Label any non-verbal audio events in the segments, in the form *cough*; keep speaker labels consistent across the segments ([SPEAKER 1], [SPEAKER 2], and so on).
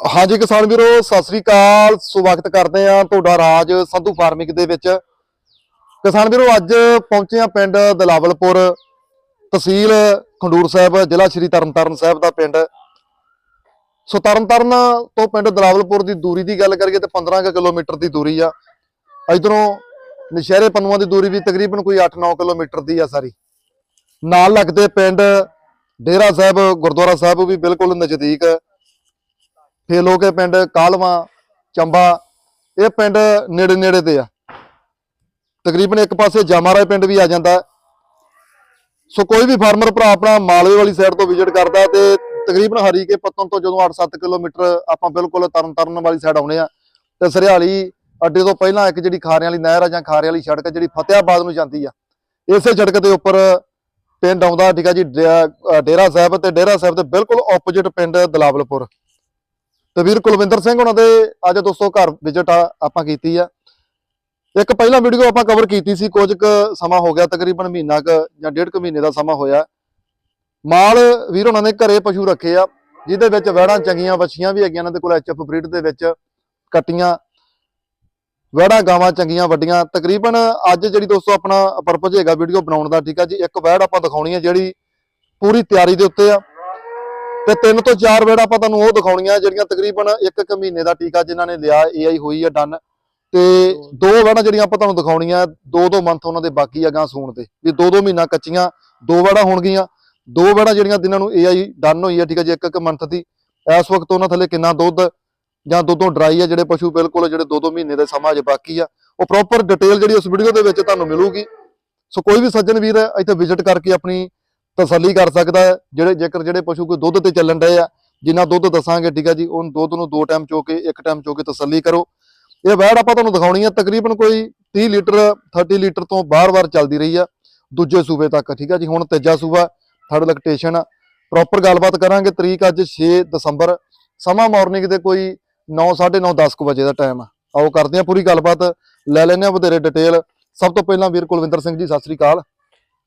[SPEAKER 1] ਹਾਂਜੀ ਕਿਸਾਨ ਵੀਰੋ, ਸਤਿ ਸ੍ਰੀ ਅਕਾਲ। ਸਵਾਗਤ ਕਰਦੇ ਆ ਤੁਹਾਡਾ ਰਾਜ ਸੰਧੂ ਫਾਰਮਿੰਗ ਦੇ ਵਿੱਚ। ਕਿਸਾਨ ਵੀਰੋ, ਅੱਜ ਪਹੁੰਚੇ ਆ ਪਿੰਡ ਦਲਾਵਲਪੁਰ ਤਹਿਸੀਲ ਖੰਡੂਰ ਸਾਹਿਬ, ਜ਼ਿਲ੍ਹਾ ਸ਼੍ਰੀ ਤਰਨਤਾਰਨ ਸਾਹਿਬ ਦਾ ਪਿੰਡ। ਸੋ ਤਰਨਤਾਰਨ ਤੋਂ ਪਿੰਡ ਦਲਾਵਲਪੁਰ ਦੀ ਦੂਰੀ ਦੀ ਗੱਲ ਕਰੀਏ ਤੇ 15 ਕੁ ਕਿਲੋਮੀਟਰ ਦੀ ਦੂਰੀ ਆ। ਇਧਰੋਂ ਨਸ਼ਹਿਰੇ ਪੰਨੂਆਂ ਦੀ ਦੂਰੀ ਵੀ ਤਕਰੀਬਨ ਕੋਈ 8-9 ਕਿਲੋਮੀਟਰ ਦੀ ਆ ਸਾਰੀ। ਨਾਲ ਲੱਗਦੇ ਪਿੰਡ ਡੇਰਾ ਸਾਹਿਬ, ਗੁਰਦੁਆਰਾ ਸਾਹਿਬ ਵੀ ਬਿਲਕੁਲ ਨਜ਼ਦੀਕ। ਫੇਲੋ ਕੇ ਪਿੰਡ ਕਾਲਵਾ, ਚੰਬਾ, ਇਹ ਪਿੰਡ ਨੇੜੇ ਨੇੜੇ ਤੇ ਆ। ਤਕਰੀਬਨ ਇੱਕ ਪਾਸੇ ਜਾਮਾਰਾਏ ਪਿੰਡ ਵੀ ਆ ਜਾਂਦਾ ਸੋ ਕੋਈ ਵੀ ਫਾਰਮਰ ਭਰਾ ਆਪਣਾ ਮਾਲਵੇ ਵਾਲੀ ਸਾਈਡ ਤੋਂ ਵਿਜ਼ਿਟ ਕਰਦਾ ਤੇ ਤਕਰੀਬਨ ਹਰੀਕੇ ਪੱਤਨ ਤੋਂ ਜਦੋਂ 8-7 ਕਿਲੋਮੀਟਰ ਆਪਾਂ ਬਿਲਕੁਲ ਤਰਨ ਤਾਰਨ ਵਾਲੀ ਸਾਈਡ ਆਉਣੇ ਆ ਤੇ ਸਰਿਆਲੀ ਅੱਡੇ ਤੋਂ ਪਹਿਲਾਂ ਇੱਕ ਜਿਹੜੀ ਖਾਰਿਆਂ ਵਾਲੀ ਨਹਿਰ ਆ ਜਾਂ ਖਾਰਿਆਂ ਵਾਲੀ ਸੜਕ ਜਿਹੜੀ ਫਤਿਆਬਾਦ ਨੂੰ ਜਾਂਦੀ ਆ, ਇਸੇ ਸੜਕ ਦੇ ਉੱਪਰ ਪਿੰਡ ਆਉਂਦਾ, ਠੀਕ ਆ ਜੀ, ਡੇਰਾ ਡੇਰਾ ਸਾਹਿਬ ਤੇ ਡੇਰਾ ਸਾਹਿਬ ਦੇ ਬਿਲਕੁਲ ਆਪੋਜ਼ਿਟ ਪਿੰਡ ਦਲਾਵਲਪੁਰ। ਤੇ ਵੀਰ ਕੁਲਵਿੰਦਰ ਸਿੰਘ ਉਹਨਾਂ ਦੇ ਅੱਜ ਦੋਸਤੋ ਘਰ ਵਿਜ਼ਿਟ ਆਪਾਂ ਕੀਤੀ ਆ। ਇੱਕ ਪਹਿਲਾਂ ਵੀਡੀਓ ਆਪਾਂ ਕਵਰ ਕੀਤੀ ਸੀ, ਕੁਝ ਕੁ ਸਮਾਂ ਹੋ ਗਿਆ, ਤਕਰੀਬਨ ਮਹੀਨਾ ਕੁ ਜਾਂ ਡੇਢ ਕੁ ਮਹੀਨੇ ਦਾ ਸਮਾਂ ਹੋਇਆ। ਮਾਲ ਵੀਰ ਉਹਨਾਂ ਨੇ ਘਰੇ ਪਸ਼ੂ ਰੱਖੇ ਆ, ਜਿਹਦੇ ਵਿੱਚ ਵਹਿੜਾਂ ਚੰਗੀਆਂ, ਵੱਛੀਆਂ ਵੀ ਹੈਗੀਆਂ ਇਹਨਾਂ ਦੇ ਕੋਲ ਐਚਐਫ ਬਰੀਡ ਦੇ ਵਿੱਚ ਕੱਟੀਆਂ। ਵਹਿੜਾਂ ਗਾਵਾਂ ਚੰਗੀਆਂ, ਵੱਡੀਆਂ। ਤਕਰੀਬਨ ਅੱਜ ਜਿਹੜੀ ਦੋਸਤੋ ਆਪਣਾ ਪਰਪਸ ਹੈਗਾ ਵੀਡੀਓ ਬਣਾਉਣ ਦਾ, ਠੀਕ ਆ ਜੀ? ਇੱਕ ਵਹਿੜ ਆਪਾਂ ਦਿਖਾਉਣੀ ਹੈ ਜਿਹੜੀ ਪੂਰੀ ਤਿਆਰੀ ਦੇ ਉੱਤੇ ਆ। ਤੇ ਤਿੰਨ ਤੋਂ ਚਾਰ ਵੇੜਾ ਆਪਾਂ ਤੁਹਾਨੂੰ ਉਹ ਦਿਖਾਉਣੀਆਂ ਜਿਹੜੀਆਂ ਤਕਰੀਬਨ ਇੱਕ ਇੱਕ ਮਹੀਨੇ ਦਾ ਟੀਕਾ ਜਿਨ੍ਹਾਂ ਨੇ ਲਿਆ ਏਆਈ ਹੋਈ ਆ ਡਨ ਤੇ ਦੋ ਵੇੜਾ ਜਿਹੜੀਆਂ ਆਪਾਂ ਤੁਹਾਨੂੰ ਦਿਖਾਉਣੀਆਂ, ਦੋ ਦੋ ਮੰਥ ਉਹਨਾਂ ਦੇ ਬਾਕੀ ਆ ਗਾਂ ਸੂਣ 'ਤੇ। ਵੀ ਦੋ ਦੋ ਮਹੀਨਾ ਕੱਚੀਆਂ, ਦੋ ਵੇੜਾ ਹੋਣਗੀਆਂ। ਦੋ ਵੇੜਾ ਜਿਹੜੀਆਂ ਜਿਨ੍ਹਾਂ ਨੂੰ ਏਆਈ ਡਨ ਹੋਈ ਆ, ਠੀਕ ਆ ਜੀ, ਇੱਕ ਇੱਕ ਮੰਥ ਦੀ। ਇਸ ਵਕਤ ਉਹਨਾਂ ਥੱਲੇ ਕਿੰਨਾ ਦੁੱਧ ਜਾਂ ਦੁੱਧੋਂ ਡਰਾਈ ਆ, ਜਿਹੜੇ ਪਸ਼ੂ ਬਿਲਕੁਲ ਜਿਹੜੇ ਦੋ ਦੋ ਮਹੀਨੇ ਦੇ ਸਮਾਂ ਅਜੇ ਬਾਕੀ ਆ। ਉਹ ਪ੍ਰੋਪਰ ਡਿਟੇਲ ਜਿਹੜੀ ਉਸ ਵੀਡੀਓ ਦੇ ਵਿੱਚ ਤੁਹਾਨੂੰ ਮਿਲੂਗੀ। ਸੋ ਕੋਈ ਵੀ ਸੱਜਣ ਵੀਰ ਇੱਥੇ ਵਿਜ਼ਿਟ ਕਰਕੇ ਆਪਣੀ ਤਸੱਲੀ ਕਰ ਸਕਦਾ ਹੈ। ਜਿਹੜੇ ਜੇਕਰ ਜਿਹੜੇ ਪਸ਼ੂ ਕੋਈ ਦੁੱਧ ਤੇ ਚੱਲਣ ਡਏ ਆ, ਜਿੰਨਾ ਦੁੱਧ ਦੱਸਾਂਗੇ, ਠੀਕ ਆ ਜੀ ਉਹ ਦੁੱਧ ਨੂੰ ਦੋ ਟਾਈਮ ਚੋ ਕੇ, ਇੱਕ ਟਾਈਮ ਚੋ ਕੇ ਤਸੱਲੀ ਕਰੋ। ਇਹ ਵੈੜ ਆਪਾਂ ਤੁਹਾਨੂੰ ਦਿਖਾਉਣੀ ਆ, ਤਕਰੀਬਨ ਕੋਈ 30 ਲੀਟਰ 30 ਲੀਟਰ ਤੋਂ ਬਾਰ-ਬਾਰ ਚੱਲਦੀ ਰਹੀ ਆ, ਦੂਜੇ ਸੂਬੇ ਤੱਕ, ਠੀਕ ਆ ਜੀ, ਹੁਣ ਤੀਜਾ ਸੂਬਾ ਥਰਡ ਲੈਕਟੇਸ਼ਨ ਆ। ਪ੍ਰੋਪਰ ਗੱਲਬਾਤ ਕਰਾਂਗੇ, ਤਰੀਕ ਅੱਜ 6 ਦਸੰਬਰ, ਸਮਾਂ ਮਾਰਨਿੰਗ ਦੇ ਕੋਈ 9 9:30 10 ਕੁ ਵਜੇ ਦਾ ਟਾਈਮ ਆ। ਆਓ ਕਰਦੇ ਆ ਪੂਰੀ ਗੱਲਬਾਤ, ਲੈ ਲੈਨੇ ਆ ਵਧੇਰੇ ਡਿਟੇਲ ਸਭ ਤੋਂ ਪਹਿਲਾਂ ਵੀਰ ਕੁਲਵਿੰਦਰ ਸਿੰਘ ਜੀ, ਸਤਿ ਸ੍ਰੀ ਅਕਾਲ।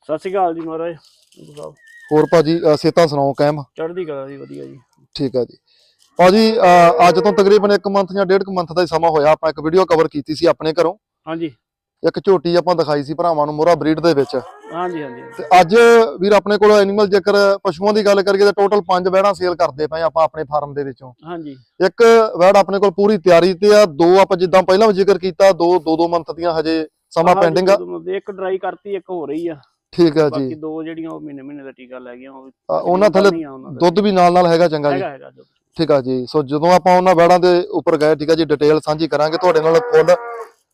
[SPEAKER 2] ਸਤਿ ਸ਼੍ਰੀ ਅਕਾਲ ਜੀ ਮਹਾਰਾਜ ਸਾਹਿਬ
[SPEAKER 1] ਹੋਰ ਭਾਜੀ ਅ, ਸਿਹਤਾਂ ਸੁਣਾਓ ਕਾਇਮ?
[SPEAKER 2] ਚੜ੍ਹਦੀ ਕਲਾ ਜੀ ਵਧੀਆ ਜੀ।
[SPEAKER 1] ਠੀਕ ਆ ਜੀ। ਭਾਜੀ ਅੱਜ ਤੋਂ ਤਕਰੀਬਨ 1 ਮੰਥ ਜਾਂ 1.5 ਮੰਥ ਦਾ ਹੀ ਸਮਾਂ ਹੋਇਆ ਆਪਾਂ ਇੱਕ ਵੀਡੀਓ ਕਵਰ ਕੀਤੀ ਸੀ ਆਪਣੇ ਘਰੋਂ।
[SPEAKER 2] ਹਾਂਜੀ।
[SPEAKER 1] ਇੱਕ ਝੋਟੀ ਆਪਾਂ ਦਿਖਾਈ ਸੀ ਭਰਾਵਾਂ ਨੂੰ ਮੋਰਾ ਬਰੀਡ ਦੇ ਵਿੱਚ।
[SPEAKER 2] ਹਾਂਜੀ ਹਾਂਜੀ।
[SPEAKER 1] ਤੇ ਅੱਜ ਵੀਰ ਆਪਣੇ ਕੋਲ ਐਨੀਮਲ ਜੇਕਰ ਪਸ਼ੂਆਂ ਦੀ ਗੱਲ ਕਰੀਏ ਤਾਂ ਟੋਟਲ 5 ਵਹਿੜਾਂ ਸੇਲ ਕਰਦੇ ਪਏ ਆਪਾਂ ਆਪਣੇ ਫਾਰਮ ਦੇ ਵਿੱਚੋਂ।
[SPEAKER 2] ਹਾਂਜੀ।
[SPEAKER 1] ਇੱਕ ਵਹਿੜ ਆਪਣੇ ਕੋਲ ਪੂਰੀ ਤਿਆਰੀ ਤੇ ਆ ਦੋ ਆਪਾਂ ਜਿੱਦਾਂ ਪਹਿਲਾਂ ਵੀ ਜ਼ਿਕਰ ਕੀਤਾ ਦੋ ਦੋ ਦੋ ਮੰਥ ਦੀਆਂ ਹਜੇ ਸਮਾਂ ਪੈਂਡਿੰਗ ਆ।
[SPEAKER 2] ਇੱਕ ਡਰਾਈ ਕਰਤੀ ਇੱਕ ਹੋ ਰਹੀ ਆ।
[SPEAKER 1] ਠੀਕ ਆ
[SPEAKER 2] ਬਾਕੀ
[SPEAKER 1] ਜੀ
[SPEAKER 2] ਦੋ ਜਿਹੜੀਆਂ ਉਹ ਮਹੀਨੇ ਮਹੀਨੇ ਦਾ ਟੀਕਾ ਲੈ ਗਈਆਂ ਉਹ ਵੀ
[SPEAKER 1] ਅ, ਉਹਨਾਂ ਥੱਲੇ
[SPEAKER 2] ਨਹੀਂ ਆ ਉਹਨਾਂ ਦਾ।
[SPEAKER 1] ਦੁੱਧ ਵੀ ਨਾਲ ਨਾਲ ਹੈਗਾ ਚੰਗਾ ਜੀ।
[SPEAKER 2] ਹੈਗਾ ਹੈਗਾ ਦੁੱਧ।
[SPEAKER 1] ਠੀਕ ਆ ਜੀ। ਸੋ ਜਦੋਂ ਆਪਾਂ ਉਹਨਾਂ ਵੈੜਾਂ ਦੇ ਉੱਪਰ ਗਏ ਠੀਕ ਆ ਜੀ ਡਿਟੇਲ ਸਾਂਝੀ ਕਰਾਂਗੇ ਤੁਹਾਡੇ ਨਾਲ ਫੁੱਲ।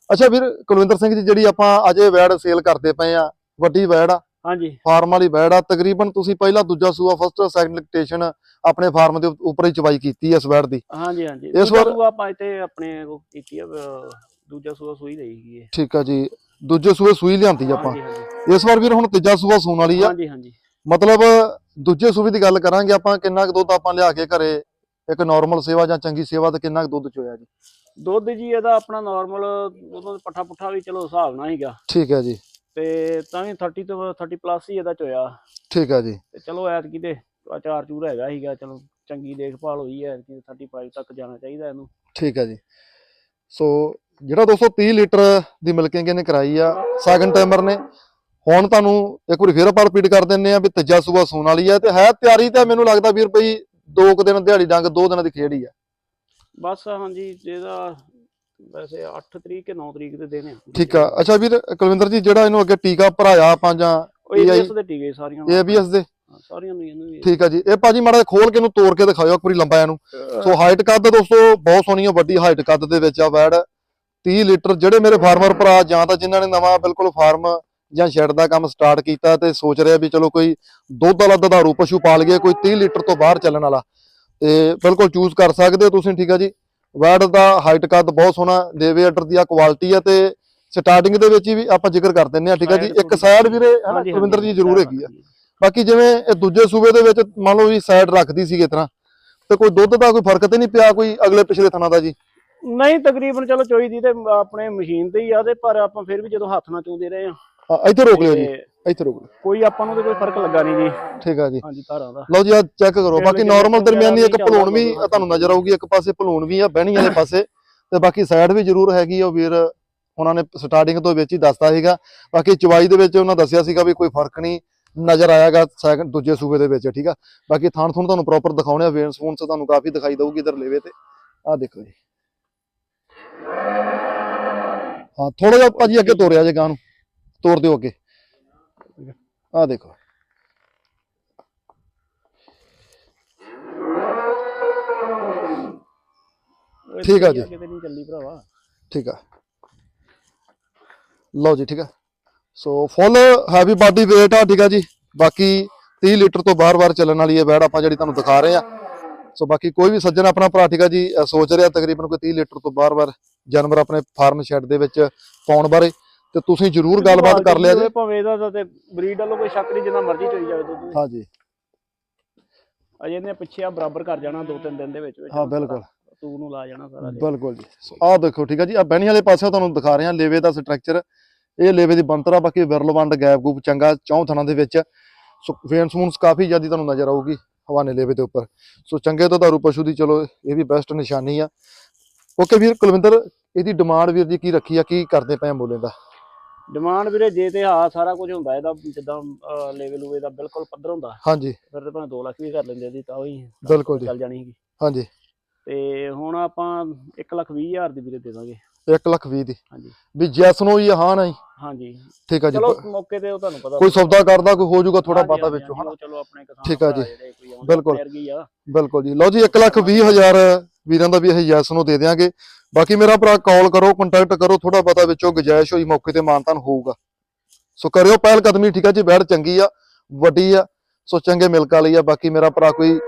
[SPEAKER 1] ਅੱਛਾ ਵੀਰ ਕੁਲਵਿੰਦਰ ਸਿੰਘ ਜੀ ਜਿਹੜੀ ਆਪਾਂ ਅਜੇ ਵੈੜ ਸੇਲ ਕਰਦੇ ਪਏ ਆ ਵੱਡੀ ਵੈੜ ਆ
[SPEAKER 2] ਹਾਂਜੀ।
[SPEAKER 1] ਫਾਰਮ ਵਾਲੀ ਵੈੜ ਆ ਤਕਰੀਬਨ ਤੁਸੀਂ ਪਹਿਲਾ ਦੂਜਾ ਸੂਆ ਫਸਟ ਸੈਕੰਡ ਲਿਕਟੇਸ਼ਨ ਆਪਣੇ ਫਾਰਮ ਦੇ ਉੱਪਰ ਹੀ ਚਵਾਈ ਕੀਤੀ ਹੈ ਇਸ ਵੈੜ ਦੀ।
[SPEAKER 2] ਹਾਂਜੀ ਹਾਂਜੀ।
[SPEAKER 1] ਇਸ
[SPEAKER 2] ਦੂਜਾ
[SPEAKER 1] ਵਾਰ-
[SPEAKER 2] ਸੂਆ ਆਪਾਂ ਇੱਥੇ ਆਪਣੇ ਉਹ ਕੀਤੀ ਆ ਅਹ, ਦੂਜਾ ਸੂਆ ਸੂਈ ਰਹੀ ਗਈ ਹੈ।
[SPEAKER 1] ਠੀਕ ਆ ਜੀ। ਦੂਜੇ ਸੂਏ ਸੂਈ ਲਿਆਂਦੀ ਆਪਾਂ। ਇਸ ਵਾਰ ਵੀਰ ਹੁਣ ਤੀਜਾ ਸੂਆ ਸੂਣ ਵਾਲੀ ਆ।
[SPEAKER 2] ਹਾਂਜੀ ਹਾਂਜੀ।
[SPEAKER 1] ਮਤਲਬ ਦੂਜੇ ਸੂਬੇ ਦੀ ਗੱਲ ਕਰਾਂਗੇ ਆਪਾਂ ਕਿੰਨਾ ਕੁ ਦੁੱਧ ਆਪਾਂ ਲਿਆ ਕੇ ਘਰੇ ਇੱਕ ਨਾਰਮਲ ਸੇਵਾ ਜਾਂ ਚੰਗੀ ਸੇਵਾ ਤੇ ਕਿੰਨਾ ਕੁ ਦੁੱਧ ਚੋਇਆ ਜੀ?
[SPEAKER 2] ਦੁੱਧ ਜੀ ਇਹਦਾ ਆਪਣਾ ਨਾਰਮਲ ਉਹਨਾਂ ਦਾ ਪੱਠਾ ਪੁੱਠਾ ਵੀ ਚਲੋ ਹਿਸਾਬ ਨਾਲ ਹੀਗਾ।
[SPEAKER 1] ਠੀਕ ਹੈ ਜੀ।
[SPEAKER 2] ਤੇ ਤਾਂ ਵੀ 30 ਤੋਂ 30 ਪਲੱਸ ਹੀ ਇਹਦਾ ਚੋਇਆ।
[SPEAKER 1] ਠੀਕ ਹੈ ਜੀ।
[SPEAKER 2] ਤੇ ਚਲੋ ਐਤਕੀ ਤੇ ਚਾਰ ਚੂਰ ਹੈਗਾ ਹੀਗਾ ਚਲੋ ਚੰਗੀ ਦੇਖਭਾਲ ਹੋਈ ਹੈ ਐਤਕੀ 35 ਤੱਕ ਜਾਣਾ ਚਾਹੀਦਾ ਇਹਨੂੰ।
[SPEAKER 1] ਠੀਕ ਹੈ ਜੀ। ਸੋ ਜਿਹੜਾ 230 ਲੀਟਰ ਦੀ ਮਿਲਕਿੰਗ ਇਹਨੇ ਕਰਾਈ ਆ ਸੈਕੰਡ ਟਾਈਮਰ ਨੇ। ਹੁਣ ਤੁਹਾਨੂੰ ਇੱਕ ਵਾਰੀ ਫੇਰ ਆਪਾਂ ਰਿਪੀਟ ਕਰ ਦਿੰਨੇ ਆ ਵੀ ਤੀਜਾ ਸੂਆ ਸੂਣ ਵਾਲੀ ਆ ਤੇ ਹੈ ਤਿਆਰੀ ਤਾਂ ਮੈਨੂੰ ਲੱਗਦਾ ਵੀਰ ਬਈ ਦੋ ਕੁ ਦਿਨ ਦਿਹਾੜੀ ਡੰਗ ਦੋ ਦਿਨਾਂ ਦੀ ਖੇਡ ਹੀ ਆ।
[SPEAKER 2] ਬਸ ਹਾਂਜੀ ਜਿਹਦਾ ਵੈਸੇ 8 ਤਰੀਕ ਕੇ 9 ਤਰੀਕ ਦੇ ਦਿਨ ਆ।
[SPEAKER 1] ਠੀਕ ਆ। ਅੱਛਾ ਵੀਰ ਕੁਲਵਿੰਦਰ ਜੀ ਜਿਹੜਾ ਇਹਨੂੰ ਅੱਗੇ ਟੀਕਾ ਭਰਾਇਆ ਆਪਾਂ ਜਾਂ
[SPEAKER 2] ABS ਦੇ ਟੀਕੇ ਸਾਰੀਆਂ ਨੂੰ।
[SPEAKER 1] ਏਬੀਐਸ ਦੇ?
[SPEAKER 2] ਹਾਂ, ਸਾਰੀਆਂ ਨੂੰ ਇਹਨੂੰ
[SPEAKER 1] ਠੀਕ ਆ ਜੀ। ਇਹ ਭਾਜੀ ਮਾੜਾ ਜਿਹਾ ਖੋਲ ਕੇ ਇਹਨੂੰ ਤੋੜ ਕੇ ਦਿਖਾਓ ਇੱਕ ਵਾਰੀ ਲੰਬਾ ਇਹਨੂੰ ਸੋ ਹਾਈਟ ਕੱਦ ਦੋਸਤੋ ਬਹੁਤ ਸੋਹਣੀ ਆ ਵੱਡੀ ਹਾਈਟ ਕੱਦ ਦੇ ਵਿੱਚ ਆ ਵੈੜ। 30 ਲੀਟਰ ਜਿਹੜੇ ਮੇਰੇ ਫਾਰਮਰ ਭਰਾ ਜਾਂ ਤਾਂ ਜਿਨ੍ਹਾਂ ਨੇ ਨਵਾਂ ਬਿਲਕੁਲ ਫਾਰਮ ਜਾਂ ਸ਼ੈੱਡ ਦਾ ਕੰਮ ਸਟਾਰਟ ਕੀਤਾ ਤੇ ਸੋਚ ਰਿਹਾ ਵੀ ਚਲੋ ਕੋਈ ਦੁੱਧ ਵਾਲਾ ਦੁਧਾਰੂ ਪਸ਼ੂ ਪਾਲ ਗਿਆ ਕੋਈ 30 ਲੀਟਰ ਤੋਂ ਬਾਹਰ ਚੱਲਣ ਵਾਲਾ। ਤੇ ਬਿਲਕੁਲ ਚੂਜ਼ ਕਰ ਸਕਦੇ ਹੋ ਤੁਸੀਂ ਠੀਕ ਆ ਜੀ। ਵੈੜ ਦਾ ਹਾਈਟ ਕੱਦ ਬਹੁਤ ਸੋਹਣਾ ਲੇਵੇ ਆਰਡਰ ਦੀ ਆ ਕੁਆਲਿਟੀ ਆ ਤੇ ਸਟਾਰਟਿੰਗ ਦੇ ਵਿੱਚ ਹੀ ਵੀ ਆਪਾਂ ਜ਼ਿਕਰ ਕਰ ਦਿੰਨੇ ਆ ਠੀਕ ਆ ਜੀ। ਇੱਕ ਸਾਈਡ ਵੀਰੇ ਹਨਾ ਕੁਲਵਿੰਦਰ ਜੀ ਜ਼ਰੂਰ ਹੈਗੀ ਆ। ਬਾਕੀ ਜਿਵੇਂ ਇਹ ਦੂਜੇ ਸੂਬੇ ਦੇ ਵਿੱਚ ਮੰਨ ਲਓ ਵੀ ਸਾਈਡ ਰੱਖਦੀ ਸੀ ਇਸ ਤਰ੍ਹਾਂ ਤੇ ਕੋਈ ਦੁੱਧ ਦਾ ਕੋਈ ਫ਼ਰਕ ਤੇ ਨਹੀਂ ਪਿਆ ਕੋਈ ਅਗਲੇ ਪਿਛਲੇ ਥਣਾ ਦਾ ਜੀ?
[SPEAKER 2] ਨਹੀਂ ਤਕਰੀਬਨ ਚਲੋ ਚੋਈ ਦੀ ਤੇ ਆਪਣੇ ਮਸ਼ੀਨ ਤੇ ਹੀ ਆ ਤੇ ਪਰ ਆਪਾਂ ਫਿਰ ਵੀ ਜਦੋਂ ਹੱਥ ਨਾਲ ਚੋਂਦੇ ਰਹੇ ਆ।
[SPEAKER 1] ਹਾਂ, ਇੱਥੇ ਰੋਕ ਲਿਓ ਜੀ। ਇੱਥੇ ਰੁਕ ਲਓ।
[SPEAKER 2] ਕੋਈ ਆਪਾਂ ਨੂੰ ਤੇ ਕੋਈ ਫ਼ਰਕ ਲੱਗਾ ਨਹੀਂ ਜੀ।
[SPEAKER 1] ਠੀਕ ਆ ਜੀ।
[SPEAKER 2] ਹਾਂਜੀ ਧਾਰਾਂ ਦਾ।
[SPEAKER 1] ਲਓ ਜੀ ਆ ਚੈੱਕ ਕਰੋ। ਬਾਕੀ ਨਾਰਮਲ ਦਰਮਿਆਨੀ ਇੱਕ ਭਲੂਣ ਵੀ ਤੁਹਾਨੂੰ ਨਜ਼ਰ ਆਊਗੀ। ਇੱਕ ਪਾਸੇ ਭਲੂਣ ਵੀ ਆ ਬਹਿਣੀ ਵਾਲੇ ਪਾਸੇ। ਤੇ ਬਾਕੀ ਸਾਈਡ ਵੀ ਜ਼ਰੂਰ ਹੈਗੀ ਆ ਉਹ ਵੀਰ ਉਹਨਾਂ ਨੇ ਸਟਾਰਟਿੰਗ ਤੋਂ ਵਿੱਚ ਹੀ ਦੱਸਤਾ ਸੀਗਾ। ਬਾਕੀ ਚਵਾਈ ਦੇ ਵਿੱਚ ਉਹਨਾਂ ਦੱਸਿਆ ਸੀਗਾ ਵੀ ਕੋਈ ਫ਼ਰਕ ਨਹੀਂ ਨਜ਼ਰ ਆਇਆਗਾ ਸੈਕੰਡ ਦੂਜੇ ਸੂਬੇ ਦੇ ਵਿੱਚ ਠੀਕ ਆ? ਬਾਕੀ ਥਾਣ ਥੁਣ ਤੁਹਾਨੂੰ ਪ੍ਰੋਪਰ ਦਿਖਾਉਣੇ ਆ ਵੇਨਸ ਫੂਨਸ ਤੁਹਾਨੂੰ ਕਾਫੀ ਦਿਖਾਈ ਦਊਗੀ ਇਧਰ ਲੇਵੇ ਤੇ। ਆ ਦੇਖੋ ਜੀ। ਹਾਂ ਥੋੜਾ ਜਿਹਾ ਭਾਜੀ ਅੱਗੇ ਤੋਰਿਆ ਜੇ ਗਾਂ ਨੂੰ। ਤੋਰ ਦਿਓ ਅੱਗੇ। ਆ ਦੇਖੋ। ਠੀਕ ਆ ਜੀ।
[SPEAKER 2] ਕਿਤੇ ਨਹੀਂ ਚੱਲੀ ਭਰਾਵਾ
[SPEAKER 1] ਠੀਕ ਆ। ਲਓ ਜੀ, ਠੀਕ ਆ। So full heavy body weight ਆ, ਠੀਕ ਆ ਜੀ। ਬਾਕੀ 30 ਲੀਟਰ ਤੋਂ ਬਾਰ-ਬਾਰ ਚੱਲਣ ਵਾਲੀ ਇਹ ਬੈੜ ਆਪਾਂ ਜਿਹੜੀ ਤੁਹਾਨੂੰ ਦਿਖਾ ਰਹੇ ਆ ਸੋ ਬਾਕੀ ਕੋਈ ਵੀ ਸੱਜਣ ਆਪਣਾ ਭਰਾ ਠੀਕ ਜੀ ਸੋਚ ਰਿਹਾ ਤਕਰੀਬਨ ਕੋਈ 30 ਲੀਟਰ ਤੋਂ ਬਾਰ-ਬਾਰ ਜਾਨਵਰ ਆਪਣੇ ਫਾਰਮ ਸ਼ੈੱਡ ਦੇ ਵਿੱਚ ਪਾਉਣ ਬਾਰੇ ਤੇ ਤੁਸੀਂ ਜਰੂਰ ਗੱਲਬਾਤ ਕਰ ਲਿਆ ਜੀ।
[SPEAKER 2] ਭਾਵੇਂ ਇਹਦਾ ਤਾਂ ਬਰੀਡ ਵੱਲੋਂ ਕੋਈ ਸ਼ੱਕ ਨਹੀਂ ਜਿੰਨਾ ਮਰਜ਼ੀ ਚੋਈ ਜਾਵੇ ਦੁੱਧ
[SPEAKER 1] ਹਾਂਜੀ
[SPEAKER 2] ਅਜੇ ਇਹਨੇ ਪਿੱਛੇ ਆ ਬਰਾਬਰ ਕਰ ਜਾਣਾ ਦੋ ਤਿੰਨ ਦਿਨ ਦੇ ਵਿੱਚ
[SPEAKER 1] ਹਾਂ ਬਿਲਕੁਲ।
[SPEAKER 2] ਤੂੰ ਨੂੰ ਲਾ ਜਾਣਾ ਸਾਰਾ ਜੀ।
[SPEAKER 1] ਬਿਲਕੁਲ ਜੀ। ਸੋ ਆਹ ਦੇਖੋ ਠੀਕ ਆ ਜੀ ਆ ਬਹਿਣੀ ਵਾਲੇ ਪਾਸੇ ਤੁਹਾਨੂੰ ਦਿਖਾ ਰਹੇ ਹਾਂ ਲੇਵੇ ਦਾ ਸਟਰਕਚਰ ਇਹ ਲੇਵੇ ਦੀ ਬਣਤਰ ਆ ਬਾਕੀ ਵਿਰਲਵੰਡ ਗੈਪ ਗੂਪ ਚੰਗਾ ਚੌਂ ਥਣਾਂ ਦੇ ਵਿੱਚ। ਸੋ ਵੇਨਸ ਮੂਨਸ ਕਾਫੀ ਜਿਆਦੀ ਤੁਹਾਨੂੰ ਨਜ਼ਰ ਆਊਗੀ। ਹਵਾਨੇ ਲੇਵੇ ਦੇ ਉੱਪਰ। ਸੋ ਚੰਗੇ ਤੋਂ ਧਾਰੂ ਪਸ਼ੂ ਦੀ ਚਲੋ ਇਹ ਵੀ ਬੈਸਟ ਨਿਸ਼ਾਨੀ ਆ। ਓਕੇ ਵੀਰ ਕੁਲਵਿੰਦਰ ਇਹਦੀ ਡਿਮਾਂਡ ਵੀਰ ਜੀ ਕੀ ਰੱਖੀ ਆ ਕੀ ਕਰਦੇ ਪਏ ਆ ਮੁੱਲੇ ਦਾ?
[SPEAKER 2] ਡਿਮਾਂਡ ਵੀਰੇ ਜੇ ਤੇ ਹਾਂ ਸਾਰਾ ਕੁਝ ਹੁੰਦਾ ਇਹਦਾ ਜਿੱਦਾਂ ਲੈਵਲ ਹੋਵੇ ਦਾ ਬਿਲਕੁਲ ਪੱਧਰ ਹੁੰਦਾ
[SPEAKER 1] ਹਾਂਜੀ।
[SPEAKER 2] ਫਿਰ ਤੇ ਭਾਵੇਂ 2 ਲੱਖ ਵੀ ਕਰ ਲੈਂਦੇ ਇਹਦੀ ਤਾਂ ਉਹੀ
[SPEAKER 1] ਬਿਲਕੁਲ ਜੀ।
[SPEAKER 2] ਚੱਲ ਜਾਣੀ ਸੀਗੀ
[SPEAKER 1] ਹਾਂਜੀ।
[SPEAKER 2] ਤੇ ਹੁਣ ਆਪਾਂ 1 ਲੱਖ 20 ਹਜ਼ਾਰ ਦੀ ਵੀਰੇ ਦੇ ਦਾਂਗੇ।
[SPEAKER 1] 1 ਲੱਖ 20 ਦੀ।
[SPEAKER 2] ਹਾਂਜੀ।
[SPEAKER 1] ਵੀ ਜੈਸ ਨੂੰ ਹੀ ਹਾਂ ਨਹੀਂ।
[SPEAKER 2] ਹਾਂਜੀ।
[SPEAKER 1] ਠੀਕ ਆ ਜੀ।
[SPEAKER 2] ਚਲੋ ਮੌਕੇ ਤੇ ਉਹ ਤੁਹਾਨੂੰ ਪਤਾ
[SPEAKER 1] ਕੋਈ ਸੌਦਾ ਕਰਦਾ ਕੋਈ ਹੋ ਜਾਊਗਾ ਥੋੜਾ ਬਾਤਾ ਵਿੱਚੋਂ ਹਨਾ?
[SPEAKER 2] ਉਹ ਚਲੋ ਆਪਣੇ ਕਿਸਾਨ
[SPEAKER 1] ਠੀਕ ਆ ਜੀ। ਬਿਲਕੁਲ। ਬਿਲਕੁਲ ਜੀ। ਲਓ ਜੀ 1 ਲੱਖ 20 ਹਜ਼ਾਰ ਵੀਰਾਂ ਦਾ ਵੀ ਇਹ ਯੈਸ ਨੂੰ ਦੇ ਦਿਆਂਗੇ। ਬਾਕੀ ਮੇਰਾ ਭਰਾ ਕਾਲ ਕਰੋ ਕੰਟੈਕਟ ਕਰੋ ਥੋੜਾ ਪਤਾ ਵਿੱਚੋਂ ਗੁਜਾਇਸ਼ ਹੋਈ ਮੌਕੇ ਤੇ ਮਾਨਤਾਨ ਹੋਊਗਾ। ਸੋ ਕਰਿਓ ਪਹਿਲ ਕਦਮੀ ਠੀਕ ਆ ਜੀ? ਬੈੜ ਚੰਗੀ ਆ ਵੱਡੀ ਆ। ਸੋ ਚੰਗੇ ਮਿਲਕ ਵਾਲੀ ਆ। ਬਾਕੀ ਮੇਰਾ ਭਰਾ ਕੋਈ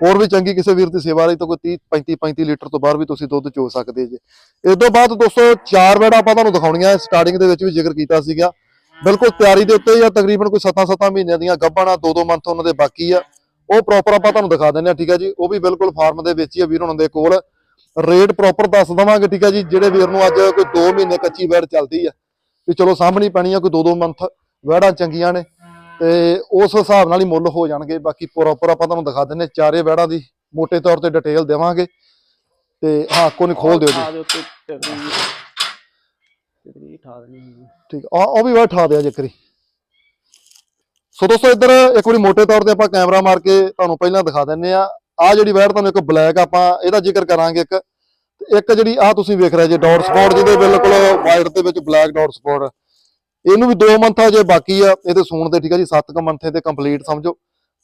[SPEAKER 1] ਹੋਰ ਵੀ ਚੰਗੀ ਕਿਸੇ ਵੀਰ ਦੀ ਸੇਵਾ ਲਈ ਤਾਂ ਕੋਈ 30 35 35 ਲੀਟਰ ਤੋਂ ਬਾਹਰ ਵੀ ਤੁਸੀਂ ਦੁੱਧ ਚੋ ਸਕਦੇ ਜੇ। ਇਸ ਤੋਂ ਬਾਅਦ ਦੋਸਤੋ ਚਾਰ ਬੈੜ ਆਪਾਂ ਤੁਹਾਨੂੰ ਦਿਖਾਉਣੀਆਂ ਸਟਾਰਟਿੰਗ ਦੇ ਵਿੱਚ ਵੀ ਜ਼ਿਕਰ ਕੀਤਾ ਸੀਗਾ। ਬਿਲਕੁਲ ਤਿਆਰੀ ਦੇ ਉੱਤੇ ਜਾਂ ਤਕਰੀਬਨ ਕੋਈ 7-7 ਮਹੀਨਿਆਂ ਦੀਆਂ ਗੱਭਾਂ ਦੋ ਦੋ ਮੰਥ ਉਹਨਾਂ ਦੇ ਬਾਕੀ ਆ। ਉਹ ਪ੍ਰੋਪਰ ਆਪਾਂ ਤੁਹਾਨੂੰ ਦਿਖਾ ਦਿੰਦੇ ਆ ਠੀਕ ਆ ਜੀ? ਉਹ ਵੀ ਬਿਲਕੁਲ ਫਾਰਮ ਦੇ ਵਿੱਚ ਹੀ ਆ ਵੀਰ ਉਹਨਾਂ ਦੇ ਕੋਲ। ਰੇਟ ਪ੍ਰੋਪਰ ਦੱਸ ਦਵਾਂਗੇ, ਠੀਕ ਹੈ ਜੀ? ਜਿਹੜੇ ਵੀਰ ਨੂੰ ਅੱਜ ਕੋਈ 2 ਮਹੀਨੇ ਕੱਚੀ ਵੈੜ ਚੱਲਦੀ ਆ। ਵੀ ਚਲੋ ਸਾਹਮਣੀ ਪੈਣੀ ਆ, ਕੋਈ 2-2 ਮੰਥ ਵੈੜਾਂ ਚੰਗੀਆਂ ਨੇ। ਤੇ ਉਸ ਹਿਸਾਬ ਨਾਲ ਹੀ ਮੁੱਲ ਹੋ ਜਾਣਗੇ। ਬਾਕੀ ਪ੍ਰੋਪਰ ਆਪਾਂ ਤੁਹਾਨੂੰ ਦਿਖਾ ਦਿੰਨੇ ਚਾਰੇ ਬੈੜਾਂ ਦੀ ਮੋٹے ਤੌਰ ਤੇ ਡਿਟੇਲ ਦੇਵਾਂਗੇ। ਤੇ ਹਾਂ ਕੋਈ ਖੋਲ ਦਿਓ ਜੀ। ਠੀਕ ਆ ਉਹ ਵੀ ਵਾ ਠਾ ਦਿਆ ਜੇਕਰੀ ਸੋ ਦੋਸਤੋ ਇੱਧਰ ਇੱਕ ਵਾਰੀ ਮੋٹے ਤੌਰ ਤੇ ਆਪਾਂ ਕੈਮਰਾ ਮਾਰ ਕੇ ਤੁਹਾਨੂੰ ਪਹਿਲਾਂ ਦਿਖਾ ਦਿੰਨੇ ਆ ਆ ਜਿਹੜੀ ਵੈੜ ਤੁਹਾਨੂੰ ਇੱਕ ਬਲੈਕ ਆਪਾਂ ਇਹਦਾ ਜ਼ਿਕਰ ਕਰਾਂਗੇ ਇੱਕ। ਇੱਕ ਜਿਹੜੀ ਆ ਤੁਸੀਂ ਵੇਖ ਰਹੇ ਜੇ ਡਾਟ ਸਪੌਟ ਜਿਹਦੇ ਬਿਲਕੁਲ ਵਾਈਟ ਦੇ ਵਿੱਚ ਬਲੈਕ ਡਾਟ ਸਪੌਟ ਇਹਨੂੰ ਵੀ 2 ਮੰਥ ਜੇ ਬਾਕੀ ਆ ਇਹਦੇ ਸੂਣ ਦੇ ਠੀਕ ਆ ਜੀ 7 ਕ ਮੰਥੇ ਤੇ ਕੰਪਲੀਟ ਸਮਝੋ।